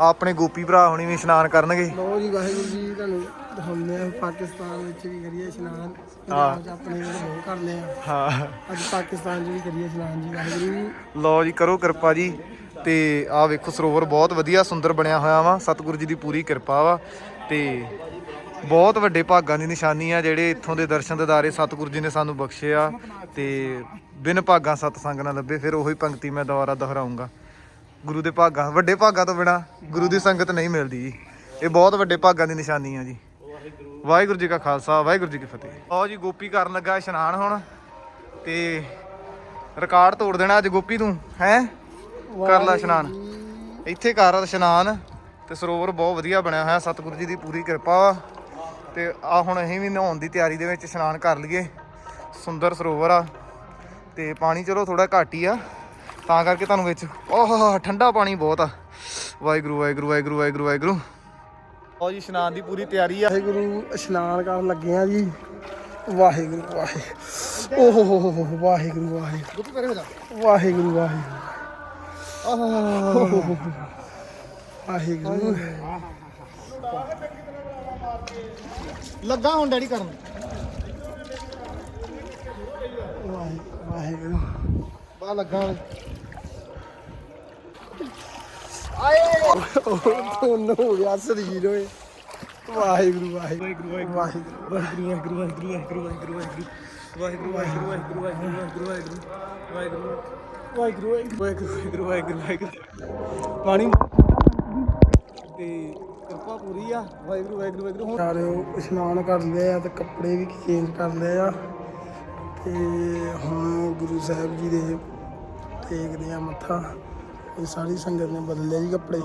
ਆਪਣੇ ਗੋਪੀ ਭਰਾ ਹੁਣੀ ਵੀ ਇਸ਼ਨਾਨ ਕਰਨਗੇ। ਲੋ ਜੀ ਵਾਹਿਗੁਰੂ ਜੀ ਤੁਹਾਨੂੰ ਦਿਖਾਉਂਦੇ ਆ ਪਾਕਿਸਤਾਨ ਵਿੱਚ ਵੀ ਕਰੀਏ ਇਸ਼ਨਾਨ। 'ਚ ਆਪਣੇ ਜਿਹੜੇ ਬਹੁਤ ਕਰਦੇ ਆ। ਹਾਂ। ਅੱਜ ਪਾਕਿਸਤਾਨ 'ਚ ਵੀ ਕਰੀਏ ਇਸ਼ਨਾਨ ਜੀ ਵਾਹਿਗੁਰੂ ਜੀ। ਲਓ ਜੀ ਕਰੋ ਕਿਰਪਾ ਜੀ। ਤੇ ਆਹ ਵੇਖੋ ਸਰੋਵਰ ਬਹੁਤ ਵਧੀਆ ਸੁੰਦਰ ਬਣਿਆ ਹੋਇਆ ਵਾ। ਸਤਿਗੁਰੂ ਜੀ ਦੀ ਪੂਰੀ ਕਿਰਪਾ ਵਾ। ਤੇ ਬਹੁਤ ਵੱਡੇ ਭਾਗਾਂ ਦੀ ਨਿਸ਼ਾਨੀ ਆ ਜਿਹੜੇ ਇੱਥੋਂ ਦੇ ਦਰਸ਼ਨ ਦਿਦਾਰੇ ਸਤਿਗੁਰੂ ਜੀ ਨੇ ਸਾਨੂੰ ਬਖਸ਼ੇ ਆ ਤੇ ਬਿਨ ਭਾਗਾਂ ਸਤਸੰਗ ਨਾ ਲੱਭੇ ਫਿਰ ਉਹੀ ਪੰਕਤੀ ਮੈਂ ਦੁਬਾਰਾ ਦੁਹਰਾਉਂਗਾ। ਗੁਰੂ ਦੇ ਭਾਗਾਂ ਵੱਡੇ ਭਾਗਾਂ ਤੋਂ ਬਿਨਾ ਗੁਰੂ ਦੀ ਸੰਗਤ ਨਹੀਂ ਮਿਲਦੀ ਜੀ। ਇਹ ਬਹੁਤ ਵੱਡੇ ਭਾਗਾਂ ਦੀ ਨਿਸ਼ਾਨੀ ਆ ਜੀ। ਵਾਹਿਗੁਰੂ ਜੀ ਕਾ ਖਾਲਸਾ ਵਾਹਿਗੁਰੂ ਜੀ ਕੀ ਫਤਿਹ। ਆਓ ਜੀ ਗੋਪੀ ਕਰਨ ਲੱਗਾ ਇਸ਼ਨਾਨ ਹੁਣ ਤੇ ਰਿਕਾਰਡ ਤੋੜ ਦੇਣਾ ਅੱਜ ਗੋਪੀ ਤੂੰ ਹੈ? ਕਰ ਲੈ ਇਸ਼ਨਾਨ। ਇੱਥੇ ਕਰ ਇਸ਼ਨਾਨ ਤੇ ਸਰੋਵਰ ਬਹੁਤ ਵਧੀਆ ਬਣਿਆ ਹੋਇਆ ਸਤਿਗੁਰੂ ਜੀ ਦੀ ਪੂਰੀ ਕਿਰਪਾ ਵਾ। ਤੇ ਆ ਹੁਣ ਅਸੀਂ ਵੀ ਨਹਾਉਣ ਦੀ ਤਿਆਰੀ ਦੇ ਵਿੱਚ ਇਸ਼ਨਾਨ ਕਰ ਲਈਏ। ਸੁੰਦਰ ਸਰੋਵਰ ਆ। ਤੇ ਪਾਣੀ ਚਲੋ ਥੋੜਾ ਘੱਟ ਹੀ ਆ। ਤਾਂ ਕਰਕੇ ਤੁਹਾਨੂੰ ਵਿੱਚ ਓਹ ਠੰਡਾ ਪਾਣੀ ਬਹੁਤ ਆ। ਵਾਹਿਗੁਰੂ ਵਾਹਿਗੁਰੂ ਵਾਹਿਗੁਰੂ ਵਾਹਿਗੁਰੂ ਵਾਹਿਗੁਰੂ। ਆਓ ਜੀ ਇਸ਼ਨਾਨ ਦੀ ਪੂਰੀ ਤਿਆਰੀ ਆ। ਵਾਹਿਗੁਰੂ ਇਸ਼ਨਾਨ ਕਰਨ ਲੱਗੇ ਆ ਜੀ। ਵਾਹਿਗੁਰੂ ਵਾਹਿਗੁਰੂ ਓਹ ਹੋ ਹੋ ਵਾਹਿਗੁਰੂ ਵਾਹਿਗੁਰੂ ਵਾਹਿਗੁਰੂ ਵਾਹਿਗੁਰੂ। ਵਾਹਿਗੁਰੂ ਲੱਗਾ ਹੁਣ ਡੈਡੀ ਕਰਨ ਵਾਹਿਗੁਰੂ ਬਾ ਲੱਗਾ ਹੁਣ ਉਹਨੂੰ ਹੋ ਗਿਆ ਸਰੀਰ ਓਏ ਵਾਹਿਗੁਰੂ ਵਾਹਿਗੁਰੂ ਵਾਹਿਗੁਰੂ ਵਾਹਿਗੁਰੂ ਵਾਹਿਗੁਰੂ ਵਾਹਿਗੁਰੂ ਵਾਹਿਗੁਰੂ ਵਾਹਿਗੁਰੂ ਵਾਹਿਗੁਰੂ ਵਾਹਿਗੁਰੂ ਵਾਹਿਗੁਰੂ ਪਾਣੀ ਤੇ ਕਿਰਪਾ ਪੂਰੀ ਆ। ਵਾਹਿਗੁਰੂ ਵਾਹਿਗੁਰੂ ਵਾਹਿਗੁਰੂ। ਹੁਣ ਸਾਰੇ ਇਸ਼ਨਾਨ ਕਰ ਲਿਆ ਤੇ ਕੱਪੜੇ ਵੀ ਚੇਂਜ ਕਰ ਲਏ ਆ। ਤੇ ਹੁਣ ਗੁਰੂ ਸਾਹਿਬ ਜੀ ਦੇ ਟੇਕਦੇ ਆ ਮੱਥਾ। ਇਹ ਸਾਰੀ ਸੰਗਤ ਨੇ ਬਦਲ ਜੀ ਕੱਪੜੇ।